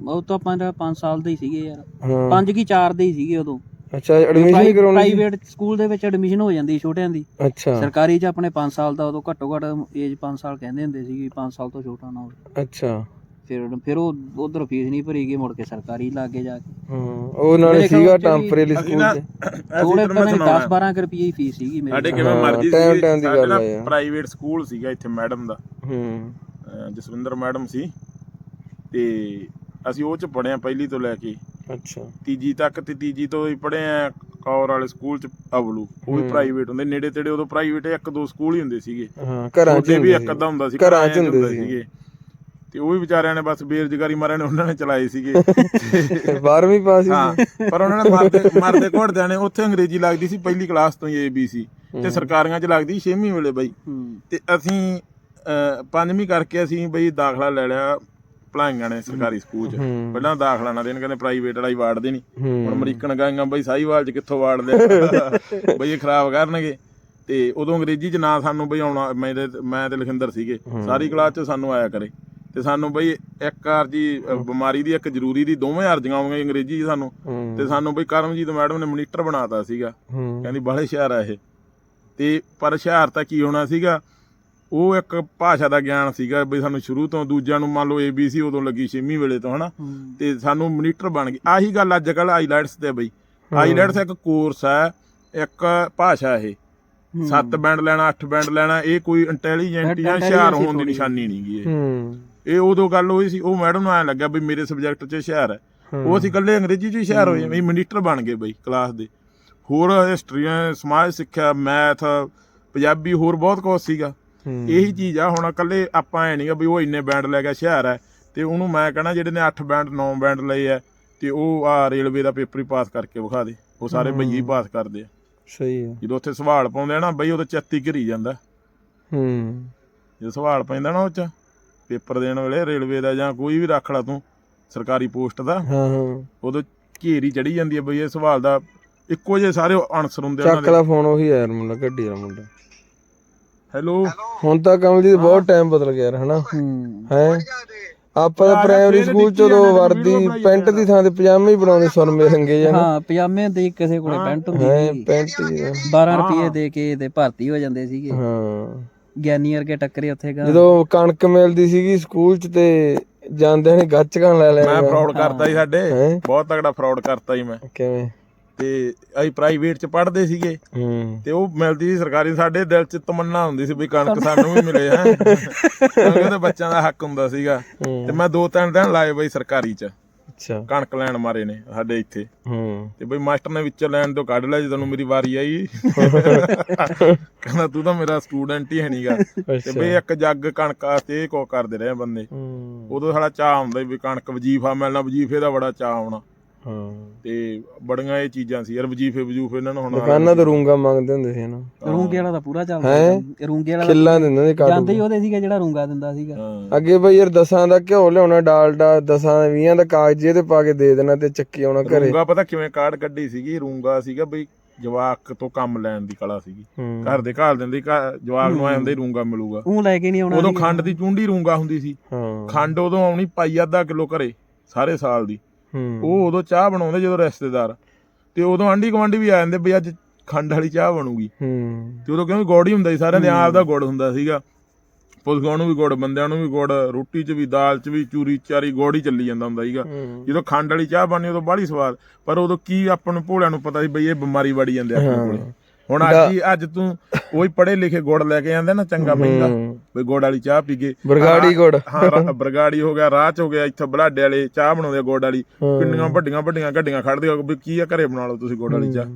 ਉਹ ਤਾਂ ਪੰਜ 5 ਸਾਲ ਦੇ ਹੀ ਸੀਗੇ ਯਾਰ। ਹਾਂ। ਪੰਜ ਕੀ 4 ਦੇ ਹੀ ਸੀਗੇ ਉਦੋਂ। ਅੱਛਾ ਐਡਮਿਸ਼ਨ ਹੀ ਕਰਾਉਣੀ ਸੀ? ਪ੍ਰਾਈਵੇਟ ਸਕੂਲ ਦੇ ਵਿੱਚ ਐਡਮਿਸ਼ਨ ਹੋ ਜਾਂਦੀ ਛੋਟਿਆਂ ਦੀ। ਅੱਛਾ। ਸਰਕਾਰੀ ਚ ਆਪਣੇ 5 ਸਾਲ ਦਾ ਉਦੋਂ ਘੱਟੋ ਘੱਟ ਏਜ 5 ਸਾਲ ਕਹਿੰਦੇ ਹੁੰਦੇ ਸੀ 5 ਸਾਲ ਤੋਂ ਛੋਟਾ ਨਾ ਹੋਵੇ। ਅੱਛਾ। ਫਿਰ ਫਿਰ ਉਹ ਉਧਰ ਫੀਸ ਨਹੀਂ ਭਰੀ ਗਈ ਮੁੜ ਕੇ ਸਰਕਾਰੀ ਲਾਗੇ ਜਾ ਕੇ। ਹਾਂ ਉਹ ਨਾਲੇ ਸੀਗਾ ਟੈਂਪਰੇਰੀ ਅਸੀਂ ਸਕੂਲ ਚ। ਥੋੜੇ ਪਤਾ ਨਹੀਂ ਸੁਣਾਉਣਾ 10 12 ਰੁਪਏ ਹੀ ਫੀਸ ਸੀਗੀ ਮੇਰੀ। ਸਾਡੇ ਕਿਵੇਂ ਮਰਜ਼ੀ ਸੀ ਸਾਡੇ ਗੱਲ ਨਾ ਆ ਯਾਰ। ਪ੍ਰਾਈਵੇਟ ਸਕੂਲ ਸੀਗਾ ਇੱਥੇ ਮੈਡਮ ਦਾ। ਹੂੰ। ਜਸਵਿੰਦਰ ਮੈਡਮ ਸੀ। ਤੇ ਅਸੀਂ ਉਹ ਚ ਪੜਿਆ ਪਹਿਲੀ ਤੋਂ ਲੈ ਕੇ। ਅੱਛਾ। ਤੀਜੀ ਤੱਕ ਤੇ ਤੀਜੀ ਤੋਂ ਹੀ ਆ ਕੌਰ ਵਾਲੇ ਸਕੂਲ ਚ ਅਵਲੂ। ਉਹ ਵੀ ਪ੍ਰਾਈਵੇਟ ਹੁੰਦੇ। ਨੇੜੇ ਤੇੜੇ ਉਦੋਂ ਪ੍ਰਾਈਵੇਟ ਇੱਕ ਦੋ ਸਕੂਲ ਹੀ ਹੁੰਦੇ ਸੀਗੇ। ਹਾਂ ਘਰਾਂ ਚ ਵੀ ਇੱਕ ਅੱਧਾ ਹੁੰਦਾ ਸੀ ਘਰਾਂ 'ਚ ਹੁੰਦੇ ਸੀ। ਤੇ ਉਹ ਵੀ ਵਿਚਾਰਿਆਂ ਨੇ ਬਸ ਬੇਰੁਜ਼ਗਾਰੀ ਮਾਰਿਆਂ ਨੇ ਉਹਨਾਂ ਨੇ ਚਲਾਏ ਸੀਗੇ। ਸੀ। 12ਵੀਂ ਪਾਸ ਸੀ। ਹਾਂ ਪਰ ਉਹਨਾਂ ਨੇ ਮਰਦੇ ਮਰਦੇ ਘੋੜਦਿਆਂ ਨੇ ਉੱਥੇ ਅੰਗਰੇਜ਼ੀ ਲੱਗਦੀ ਸੀ ਪਹਿਲੀ ਕਲਾਸ ਤੋਂ ਹੀ ABC ਤੇ ਸਰਕਾਰੀਆਂ ਚ ਲੱਗਦੀ 6ਵੀਂ ਵੇਲੇ ਬਈ। ਤੇ ਅਸੀਂ ਪੰਜਵੀਂ ਕਰਕੇ ਅਸੀਂ ਬਈ ਦਾਖਲਾ ਲੈ ਲਿਆ ਭਲਾਈਆਂ ਨੇ ਸਰਕਾਰੀ ਸਕੂਲ ਚ। ਪਹਿਲਾਂ ਦਾਖਲਾ ਨਾ ਦੇਣ ਕਹਿੰਦੇ ਪ੍ਰਾਈਵੇਟ ਵਾਲਾ ਹੀ ਵਾੜ ਦੇਣੀ ਹੁਣ ਅਮਰੀਕਨ ਗਾਈਆਂ ਬਈ ਸਾਹੀਵਾਲ ਚ ਕਿੱਥੋਂ ਵਾੜ ਲਿਆ ਬਈ ਇਹ ਖਰਾਬ ਕਰਨਗੇ। ਤੇ ਉਦੋਂ ਅੰਗਰੇਜ਼ੀ ਚ ਨਾ ਸਾਨੂੰ ਬਈ ਆਉਣਾ ਮੈਂ ਤੇ ਮੈਂ ਤੇ ਲਖਿੰਦਰ ਸੀਗੇ। ਸਾਰੀ ਕਲਾਸ ਚ ਸਾਨੂੰ ਆਇਆ ਕਰੇ। ਤੇ ਸਾਨੂੰ ਬਈ ਇੱਕ ਅਰਜੀ ਅ, ਬਿਮਾਰੀ ਦੀ ਇੱਕ ਜ਼ਰੂਰੀ ਦੀ ਦੋਵੇਂ ਅਰਜ਼ੀਆਂ ਆਉਂਗੀਆਂ ਅੰਗਰੇਜ਼ੀ 'ਚ ਸਾਨੂੰ। ਤੇ ਸਾਨੂੰ ਬਈ ਕਰਮਜੀਤ ਮੈਡਮ ਨੇ ਮੋਨੀਟਰ ਬਣਾਤਾ ਸੀਗਾ। ਹੂੰ। ਕਹਿੰਦੀ ਬਾਹਲੇ ਸ਼ਹਿਰ ਆ ਇਹ। ਤੇ ਪਰ ਸ਼ਹਿਰ ਤਾਂ ਕੀ ਹੋਣਾ ਸੀਗਾ? ਉਹ ਇੱਕ ਭਾਸ਼ਾ ਦਾ ਗਿਆਨ ਸੀਗਾ ਬਈ ਸਾਨੂੰ ਸ਼ੁਰੂ ਤੋਂ ਦੂਜਿਆਂ ਨੂੰ ਮੰਨ ਲਓ ABC ਉਦੋਂ ਲੱਗੀ ਛੇਵੀਂ ਵੇਲੇ ਤੋਂ ਹਨਾ? ਤੇ ਸਾਨੂੰ ਮੋਨੀਟਰ ਬਣ ਗਈ। ਆਹੀ ਗੱਲ ਅੱਜ ਕੱਲ ਆਈਲੈਟਸ ਤੇ ਬਈ। ਆਈਲੈਟਸ ਇੱਕ ਕੋਰਸ ਹੈ ਇੱਕ ਭਾਸ਼ਾ ਇਹ। ਸੱਤ ਬੈਂਡ ਲੈਣਾ ਅੱਠ ਬੈਂਡ ਲੈਣਾ ਇਹ ਕੋਈ ਇੰਟੈਲੀਜੈਂਟ ਜਾਂ ਹੁਸ਼ਿਆਰ ਹੋਣ ਦੀ ਨਿਸ਼ਾਨੀ ਨਹੀਂ ਗੀ ਇਹ। ਹੂੰ। ਇਹ ਉਦੋਂ ਗੱਲ ਹੋਈ ਸੀ ਉਹ ਮੈਡਮ ਨੂੰ ਐ ਲੱਗਿਆ ਵੀ ਮੇਰੇ ਸਬਜੈਕਟ 'ਚ ਹੁਸ਼ਿਆਰ ਹੈ। ਉਹ ਅਸੀਂ ਇਕੱਲੇ ਅੰਗਰੇਜ਼ੀ 'ਚ ਹੀ ਹੁਸ਼ਿਆਰ ਹੋਏ ਵੀ ਮੋਨੀਟਰ ਬਣ ਗਏ ਬਈ ਕਲਾਸ ਦੇ। ਹੋਰ ਹਿਸਟਰੀਆਂ ਸਮਾਜ ਸਿੱਖਿਆ ਮੈਥ ਪੰਜਾਬੀ ਹੋਰ ਬਹੁਤ ਕੁਝ ਸੀਗਾ। ਇਹੀ ਚੀਜ਼ ਆ ਹੁਣ ਇਕੱਲੇ ਆਪਾਂ ਐ ਨਹੀਂਗਾ ਵੀ ਉਹ ਇੰਨੇ ਬੈਂਡ ਲੈ ਗਿਆ ਹੁਸ਼ਿਆਰ ਹੈ ਤੇ ਉਹਨੂੰ ਮੈਂ ਕਹਣਾ ਜਿਹੜੇ ਨੇ 8 ਬੈਂਡ 9 ਬੈਂਡ ਲਏ ਆ ਤੇ ਉਹ ਆ ਰੇਲਵੇ ਦਾ ਪੇਪਰ ਹੀ ਪਾਸ ਕਰਕੇ ਵਿਖਾ ਦੇ। ਉਹ ਸਾਰੇ ਬਈਏ ਹੀ ਪਾਸ ਕਰਦੇ ਆ। ਸਹੀ ਹੈ। ਜਦੋਂ ਉੱਥੇ ਸਵਾਲ ਪਾਉਂਦੇ ਆ ਨਾ ਬਈ ਉਹ ਤਾਂ 36 ਘਰੀ ਜਾਂਦਾ। ਹੂੰ। ਜੇ ਸਵਾਲ ਪੈਂਦਾ ਨਾ ਉਹ ਚ। ਪੇਪਰ ਦੇਣ ਵੇਲੇ ਰੇਲਵੇ ਦਾ ਜਾਂ ਕੋਈ ਵੀ ਰੱਖ ਲਾ ਤੂੰ ਸਰਕਾਰੀ ਪੋਸਟ ਦਾ ਹਾਂ ਹਾਂ। ਉਦੋਂ ਘੇਰੀ ਚੜੀ ਜਾਂਦੀ ਹੈ ਬਈ ਇਹ ਸਵਾਲ ਦਾ ਇੱਕੋ ਜਿਹੇ ਸਾਰੇ ਆਨਸਰ ਹੁੰਦੇ ਆ ਚੱਕ ਉਹਨਾਂ ਲੈ ਫੋਨ ਉਹੀ ਯਾਰ ਮੁੰਡਾ ਗੱਡੀ ਵਾਲਾ ਮੁੰਡਾ। ਹੈਲੋ? ਹੁਣ ਤਾਂ ਕਮਲਜੀਤ ਬਹੁਤ ਟਾਈਮ ਬਦਲ ਗਿਆ ਯਾਰ ਹਨਾ? ਹੂੰ? ਆਪਾਂ ਤਾਂ ਪ੍ਰਾਇਮਰੀ ਸਕੂਲ ਚ ਉਦੋਂ ਵਰਦੀ ਪੈਂਟ ਦੀ ਥਾਂ ਤੇ ਪਜਾਮੇ ਹੀ ਬਣਾਉਂਦੇ ਸੁਰਮੇ ਰੰਗੇ ਜਾਂ ਹਾਂ ਪਜਾਮੇ ਦੇ ਕਿਸੇ ਕੋਲੇ ਪੈਂਟ ਹੁੰਦੀ ਹੈ ਸੀ। ਪੈਂਟ ਹੀ ਆ। 12 ਰੁਪਏ ਦੇ ਕੇ ਤੇ ਭਰਤੀ ਹੋ ਜਾਂਦੇ ਸੀਗੇ। ਹਾਂ। ਗਿਆਨੀ ਵਰਗੇ ਟੱਕਰੇ ਉੱਥੇ ਗਾ। ਜਦੋਂ ਕਣਕ ਮਿਲਦੀ ਸੀਗੀ ਸਕੂਲ ਚ ਤੇ ਜਾਂਦੇ ਨੇ ਗੱਚਕਾਂ ਲੈ ਮੈਂ ਲੈਣਾ ਫਰਾਡ ਕਰਤਾ ਸੀ ਸਾਡੇ। ਹੈਂ? ਬਹੁਤ ਤਗੜਾ ਫਰਾਡ ਕਰਤਾ ਸੀ ਮੈਂ। ਕਿਵੇਂ? ਤੇ ਅਸੀਂ ਪ੍ਰਾਈਵੇਟ ਚ ਪੜ੍ਹਦੇ ਸੀਗੇ। ਹੂੰ। ਤੇ ਉਹ ਮਿਲਦੀ ਸੀ ਸਰਕਾਰੀ ਸਾਡੇ ਦਿਲ ਚ ਤਮੰਨਾ ਹੁੰਦੀ ਸੀ ਵੀ ਕਣਕ ਸਾਨੂੰ ਵੀ ਮਿਲੇ ਹੈ। ਕਿਉਂਕਿ ਬੱਚਿਆਂ ਦਾ ਹੱਕ ਹੁੰਦਾ ਸੀਗਾ। ਤੇ ਮੈਂ ਦੋ ਤਿੰਨ ਦਿਨ ਲਾਏ ਬਈ ਸਰਕਾਰੀ ਚ। ਅੱਛਾ। ਕਣਕ ਲੈਣ ਮਾਰੇ ਨੇ ਸਾਡੇ ਇੱਥੇ। ਹੂੰ। ਤੇ ਬਈ ਮਾਸਟਰ ਨੇ ਵਿੱਚੋਂ ਲੈਣ ਤੋਂ ਕੱਢ ਲਿਆ ਜਦੋਂ ਮੇਰੀ ਵਾਰੀ ਆਈ। ਕਹਿੰਦਾ ਤੂੰ ਤਾਂ ਮੇਰਾ ਸਟੂਡੈਂਟ ਹੀ ਹੈ ਨਹੀਂਗਾ ਤੇ ਬਈ ਇੱਕ ਜੱਗ ਕਣਕ ਵਾਸਤੇ ਇਹ ਕੋ ਕਰਦੇ ਰਹੇ ਬੰਦੇ। ਹੂੰ। ਉਦੋਂ ਸਾਡਾ ਚਾਹ ਹੁੰਦਾ ਵੀ ਕਣਕ ਵਜੀਫਾ ਮਿਲਣਾ ਵਜੀਫੇ ਦਾ ਬੜਾ ਚਾਹ ਆਉਣਾ। ਹਾਂ। ਤੇ ਬੜੀਆਂ ਇਹ ਚੀਜ਼ਾਂ ਸੀ ਯਾਰ ਵਜੀਫੇ ਵਜੂਫੇ ਇਹਨਾਂ ਨੂੰ ਹੁਣ ਦੁਕਾਨਾਂ ਤੋਂ ਰੂੰਗਾ ਮੰਗਦੇ ਹੁੰਦੇ ਸੀ ਨਾ ਰੂੰਗੇ ਵਾਲਾ ਤਾਂ ਪੂਰਾ ਚੱਲਦਾ ਸੀ। ਰੂੰਗੇ ਵਾਲਾ ਖਿੱਲਾਂ ਦਿੰਦੇ ਨੇ ਕਾਟੂ। ਜਾਂਦੇ ਹੀ ਉਹਦੇ ਸੀਗਾ ਜਿਹੜਾ ਰੂੰਗਾ ਦਿੰਦਾ ਸੀਗਾ। ਹਾਂ। ਅੱਗੇ ਬਈ ਯਾਰ ਦਸਾਂ ਦਾ ਘਿਓ ਲਿਆਉਣਾ ਡਾਲਡਾ ਦਸਾਂ ਦਾ 20 ਦਾ ਕਾਗਜ਼ ਇਹਦੇ ਪਾ ਕੇ ਦੇ ਦੇਣਾ ਤੇ ਚੱਕੀ ਆਉਣਾ ਘਰੇ। ਰੂੰਗਾ ਪਤਾ ਕਿਵੇਂ ਕਾਰਡ ਕੱਢੀ ਸੀਗੀ? ਰੂੰਗਾ ਸੀਗਾ ਬਈ ਜਵਾਕ ਤੋਂ ਕੰਮ ਲੈਣ ਦੀ ਕਲਾ ਸੀਗੀ। ਹੂੰ। ਘਰ ਦੇ ਘਾਲ ਦਿੰਦੇ ਘਰ- ਜਵਾਕ ਨੂੰ ਆਏ ਹੁੰਦੇ ਰੂੰਗਾ ਮਿਲੂਗਾ। ਉਹ ਲੈ ਕੇ ਨਹੀਂ ਆਉਣਾ ਉਦੋਂ ਖੰਡ ਦੀ ਚੁੰਡੀ ਰੂੰਗਾ ਹੁੰਦੀ ਸੀ। ਹਾਂ। ਖੰਡ ਉਦੋਂ ਆਉਣੀ ਪਾਈ ਅੱਧਾ ਕਿਲੋ ਘਰੇ ਸਾਰੇ ਸਾਲ ਦੀ। ਹੂੰ ਉਹ ਉਦੋਂ ਚਾਹ ਬਣਾਉਂਦੇ ਜਦੋਂ ਰਿਸ਼ਤੇਦਾਰ। ਤੇ ਉਦੋਂ ਆਂਢੀ ਗੁਆਂਢੀ ਵੀ ਆ ਜਾਂਦੇ ਬਈ ਅੱਜ ਖੰਡ ਵਾਲੀ ਚਾਹ ਬਣੂਗੀ। ਹੂੰ। ਤੇ ਉਦੋਂ ਕਿਉਂਕਿ ਗੁੜ ਹੀ ਹੁੰਦਾ ਸੀ ਸਾਰਿਆਂ ਦੇ ਆਪ ਦਾ ਗੁੜ ਹੁੰਦਾ ਸੀਗਾ। ਪੁੱਛਗਾਂ ਨੂੰ ਵੀ ਗੁੜ ਬੰਦਿਆਂ ਨੂੰ ਵੀ ਗੁੜ ਰੋਟੀ 'ਚ ਵੀ ਦਾਲ 'ਚ ਵੀ ਚੂਰੀ ਚਾਰੀ ਗੁੜ ਹੀ ਚੱਲੀ ਜਾਂਦਾ ਹੁੰਦਾ ਸੀਗਾ। ਜਦੋਂ ਖੰਡ ਵਾਲੀ ਚਾਹ ਬਣਨੀ ਉਦੋਂ ਬਾਹਲੀ ਸਵਾਦ। ਪਰ ਉਦੋਂ ਕੀ ਆਪਾਂ ਨੂੰ ਭੋਲਿਆਂ ਨੂੰ ਪਤਾ ਸੀ ਬਈ ਇਹ ਬਿਮਾਰੀ ਵੜੀ ਜਾਂਦੇ ਆਪਣੇ ਕੋਲੇ। ਹੁਣ ਅੱਜ ਹੀ ਅੱਜ ਤੂੰ ਉਹੀ ਪੜ੍ਹੇ ਲਿਖੇ ਗੁੜ ਲੈ ਕੇ ਜਾਂਦੇ ਨਾ ਚੰਗਾ ਮਹਿੰਗਾ। ਬਈ ਗੁੜ ਵਾਲੀ ਚਾਹ ਪੀ ਕੇ ਬਰਗਾੜੀ ਗੁੜ। ਹਾਂ ਬਰਗਾੜੀ ਹੋ ਗਿਆ ਰਾਹ ਚ ਹੋ ਗਿਆ ਇੱਥੇ ਬਲਾਡੇ ਵਾਲੇ ਚਾਹ ਬਣਾਉਂਦੇ ਗੁੜ ਵਾਲੀ। ਕਿੰਨੀਆਂ ਵੱਡੀਆਂ ਵੱਡੀਆਂ ਗੱਡੀਆਂ ਖੜਦੇ ਹੋ ਵੀ ਕੀ ਆ ਘਰੇ ਬਣਾ ਲਓ ਤੁਸੀਂ ਗੁੜ ਵਾਲੀ ਚਾਹ।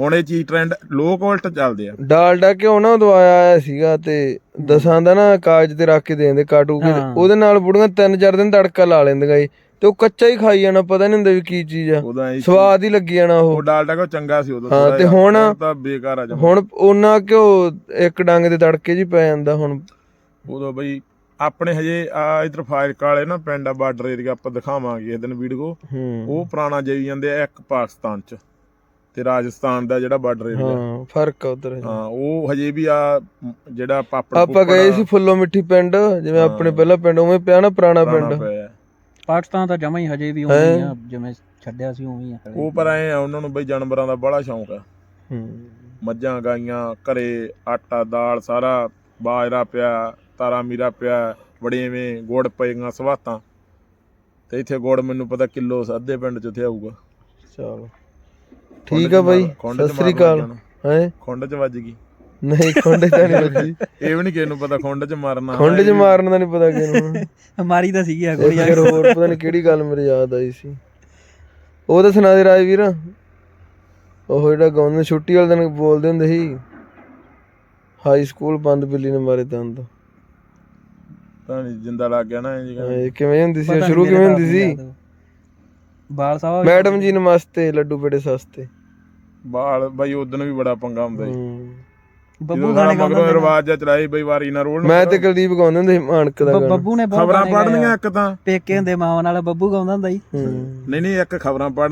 ਹੁਣ ਇਹ ਚੀਜ਼ ਟ੍ਰੈਂਡ ਲੋ ਕੋਲਟ ਚੱਲਦੇ ਆ। ਡਾਲਡਾ ਘਿਓ ਨਾ ਉਦੋਂ ਆਇਆ ਸੀਗਾ ਤੇ ਦਸਾਂ ਦਾ ਨਾ ਕਾਗਜ਼ ਤੇ ਰੱਖ ਕੇ ਦੇ ਦਿੰਦੇ ਕਾਟੂ ਕੇ। ਉਹਦੇ ਨਾਲ ਬੁੜੀਆਂ ਤਿੰਨ ਚਾਰ ਦਿਨ ਤੜਕਾ ਲਾ ਲੈਂਦੀਆਂ ਸੀ ਤੇ ਉਹ ਕੱਚਾ ਹੀ ਖਾਈ ਜਾਣਾ ਪਤਾ ਨਹੀਂ ਹੁੰਦਾ ਵੀ ਕੀ ਚੀਜ਼ ਆ। ਸਵਾਦ ਹੀ ਲੱਗੀ ਜਾਣਾ ਉਹ। ਉਹ ਡਾਲਡਾ ਕੋ ਚੰਗਾ ਸੀ ਉਦੋਂ ਹਾਂ, ਤੇ। ਹੁਣ- ਤਾਂ ਬੇਕਾਰ ਆ ਜਮਾ ਹੁਣ ਉਹਨਾਂ ਘਿਓ ਇੱਕ ਡੰਗ ਦੇ ਤੜਕੇ ਹੀ ਪੈ ਜਾਂਦਾ ਹੁਣ? ਉਦੋਂ ਬਈ ਆਪਣੇ ਹਜੇ ਆ ਇਧਰ ਫਾਇਰ ਵਾਲੇ ਨਾ ਪਿੰਡ ਆ ਬਾਰਡਰ ਏਰੀਆ ਆਪਾਂ ਦਿਖਾਵਾਂਗੇ ਇਹ ਦਿਨ ਵੀਡੀਓ। ਉਹ ਪੁਰਾਣਾ ਜਾਈ ਜਾਂਦੇ ਆ ਇੱਕ ਪਾਕਿਸਤਾਨ ਚ। ਤੇ ਰਾਜਸਥਾਨ ਦਾ ਜਿਹੜਾ ਬਾਰਡਰ ਏਰੀਆ ਹਾਂ ਫ਼ਰਕ ਆ ਉਧਰ ਹਾਂ ਉਹ ਹਜੇ ਵੀ ਆ ਜਿਹੜਾ ਪਾਪੜ ਆਪਾਂ ਗਏ ਸੀ ਫੁੱਲੋ ਮਿੱਠੀ ਪਿੰਡ ਜਿਵੇਂ ਆਪਣੇ ਪਹਿਲਾ ਪਿੰਡ ਉਵੇਂ ਪਿਆ ਨਾ ਪੁਰਾਣਾ ਪਿੰਡ। ਪਾਕਿਸਤਾਨ ਤਾਂ ਜਮਾ ਹੀ ਹਜੇ ਵੀ ਉਵੇਂ ਹੀ ਆ ਜਿਵੇਂ ਛੱਡਿਆ ਸੀ ਉਵੇਂ ਹੀ ਆ। ਉਹ ਪਰ ਐ ਆ ਉਹਨਾਂ ਨੂੰ ਬਈ ਜਾਨਵਰਾਂ ਦਾ ਬੜਾ ਸ਼ੌਂਕ ਆ। ਹੂੰ। ਮੱਝਾਂ ਗਾਈਆਂ ਘਰੇ ਆਟਾ ਦਾਲ ਸਾਰਾ ਬਾਜਰਾ ਪਿਆ ਤਾਰਾ ਮੀਰਾ ਪਿਆ ਵੜੇਵੇਂ ਗੁੜ ਪਈਆਂ ਸਵਾਤਾਂ। ਤੇ ਇੱਥੇ ਗੁੜ ਮੈਨੂੰ ਪਤਾ ਕਿਲੋ ਅੱਧੇ ਪਿੰਡ ਚ ਉੱਥੇ ਆਊਗਾ। ਚਲੋ। ਠੀਕ ਆ ਬਾਈ ਸਤਿ ਸ੍ਰੀ ਅਕਾਲ। ਹੈ? ਖੁੰਡ ਚ ਵੱਜ ਗਈ। ਨਹੀਂ ਖੁੰਡ ਤਾਂ ਨਹੀਂ ਵੱਜੀ। ਇਹ ਵੀ ਨਹੀਂ ਕਿਸੇ ਨੂੰ ਪਤਾ ਖੁੰਡ ਚ ਮਾਰਨਾ ਖੁੰਡ 'ਚ ਮਾਰਨ ਦਾ ਨਹੀਂ ਪਤਾ ਕਿਹਨੂੰ ਮਾਰੀ ਤਾਂ ਸੀਗੀ ਆ ਗੋਲੀ ਯਾਰ ਹੋਰ ਪਤਾ ਨਹੀਂ ਕਿਹੜੀ ਗੱਲ ਮੇਰੇ ਯਾਦ ਆਈ ਸੀ। ਉਹ ਤਾਂ ਸੁਣਾ ਦੇ ਰਾਜਵੀਰ। ਉਹ ਜਿਹੜਾ ਗਾਉਂਦੇ ਛੁੱਟੀ ਵਾਲੇ ਦਿਨ ਬੋਲਦੇ ਹੁੰਦੇ ਸੀ ਹਾਈ ਸਕੂਲ ਬੰਦ ਬਿੱਲੀ ਨੇ ਮਾਰੇ ਦੰਦ। ਤਾਂ ਨੀ ਜਿੰਦਾ ਲੱਗ ਗਿਆ ਨਾ ਇਹ ਕਿਵੇਂ ਹੁੰਦੀ ਸੀ? ਨੀ ਸ਼ੁਰੂ ਕਿਵੇਂ ਹੁੰਦੀ ਸੀ। ਬਾਲ ਸਾਹਿਬ ਮੈਡਮ ਜੀ ਨਮਸਤੇ ਲੱਡੂ ਬੇਟੇ ਸਸਤੇ। ਬਾਲ ਬਈ ਉਦੋਂ ਵੀ ਬੜਾ ਪੰਗਾ ਹੁੰਦਾ ਹੂੰ। ਬੱਬੂ ਗਾਣੇ ਮਗਰੋਂ ਰਿਵਾਜ ਜਿਹਾ ਚਲਾਈ ਬਈ ਵਾਰੀ ਨਾ ਰੋਲ ਮੈਂ ਤੇ ਕੁਲਦੀਪ ਗਾਉਂਦੇ ਹੁੰਦੇ ਸੀ ਮਾਨਕ ਦਾ ਬੱਬੂ ਨੇ ਖਬਰਾਂ। ਪੜ੍ਹਨੀਆਂ ਇੱਕ ਤਾਂ। ਪੇਕੇ ਹੁੰਦੇ ਮਾਵਾਂ ਨਾਲ ਬੱਬੂ ਗਾਉਂਦਾ ਹੁੰਦਾ ਹੂੰ। ਨਹੀਂ ਨਹੀਂ ਇੱਕ ਖਬਰਾਂ ਪੜ੍ਹਨੀਆਂ।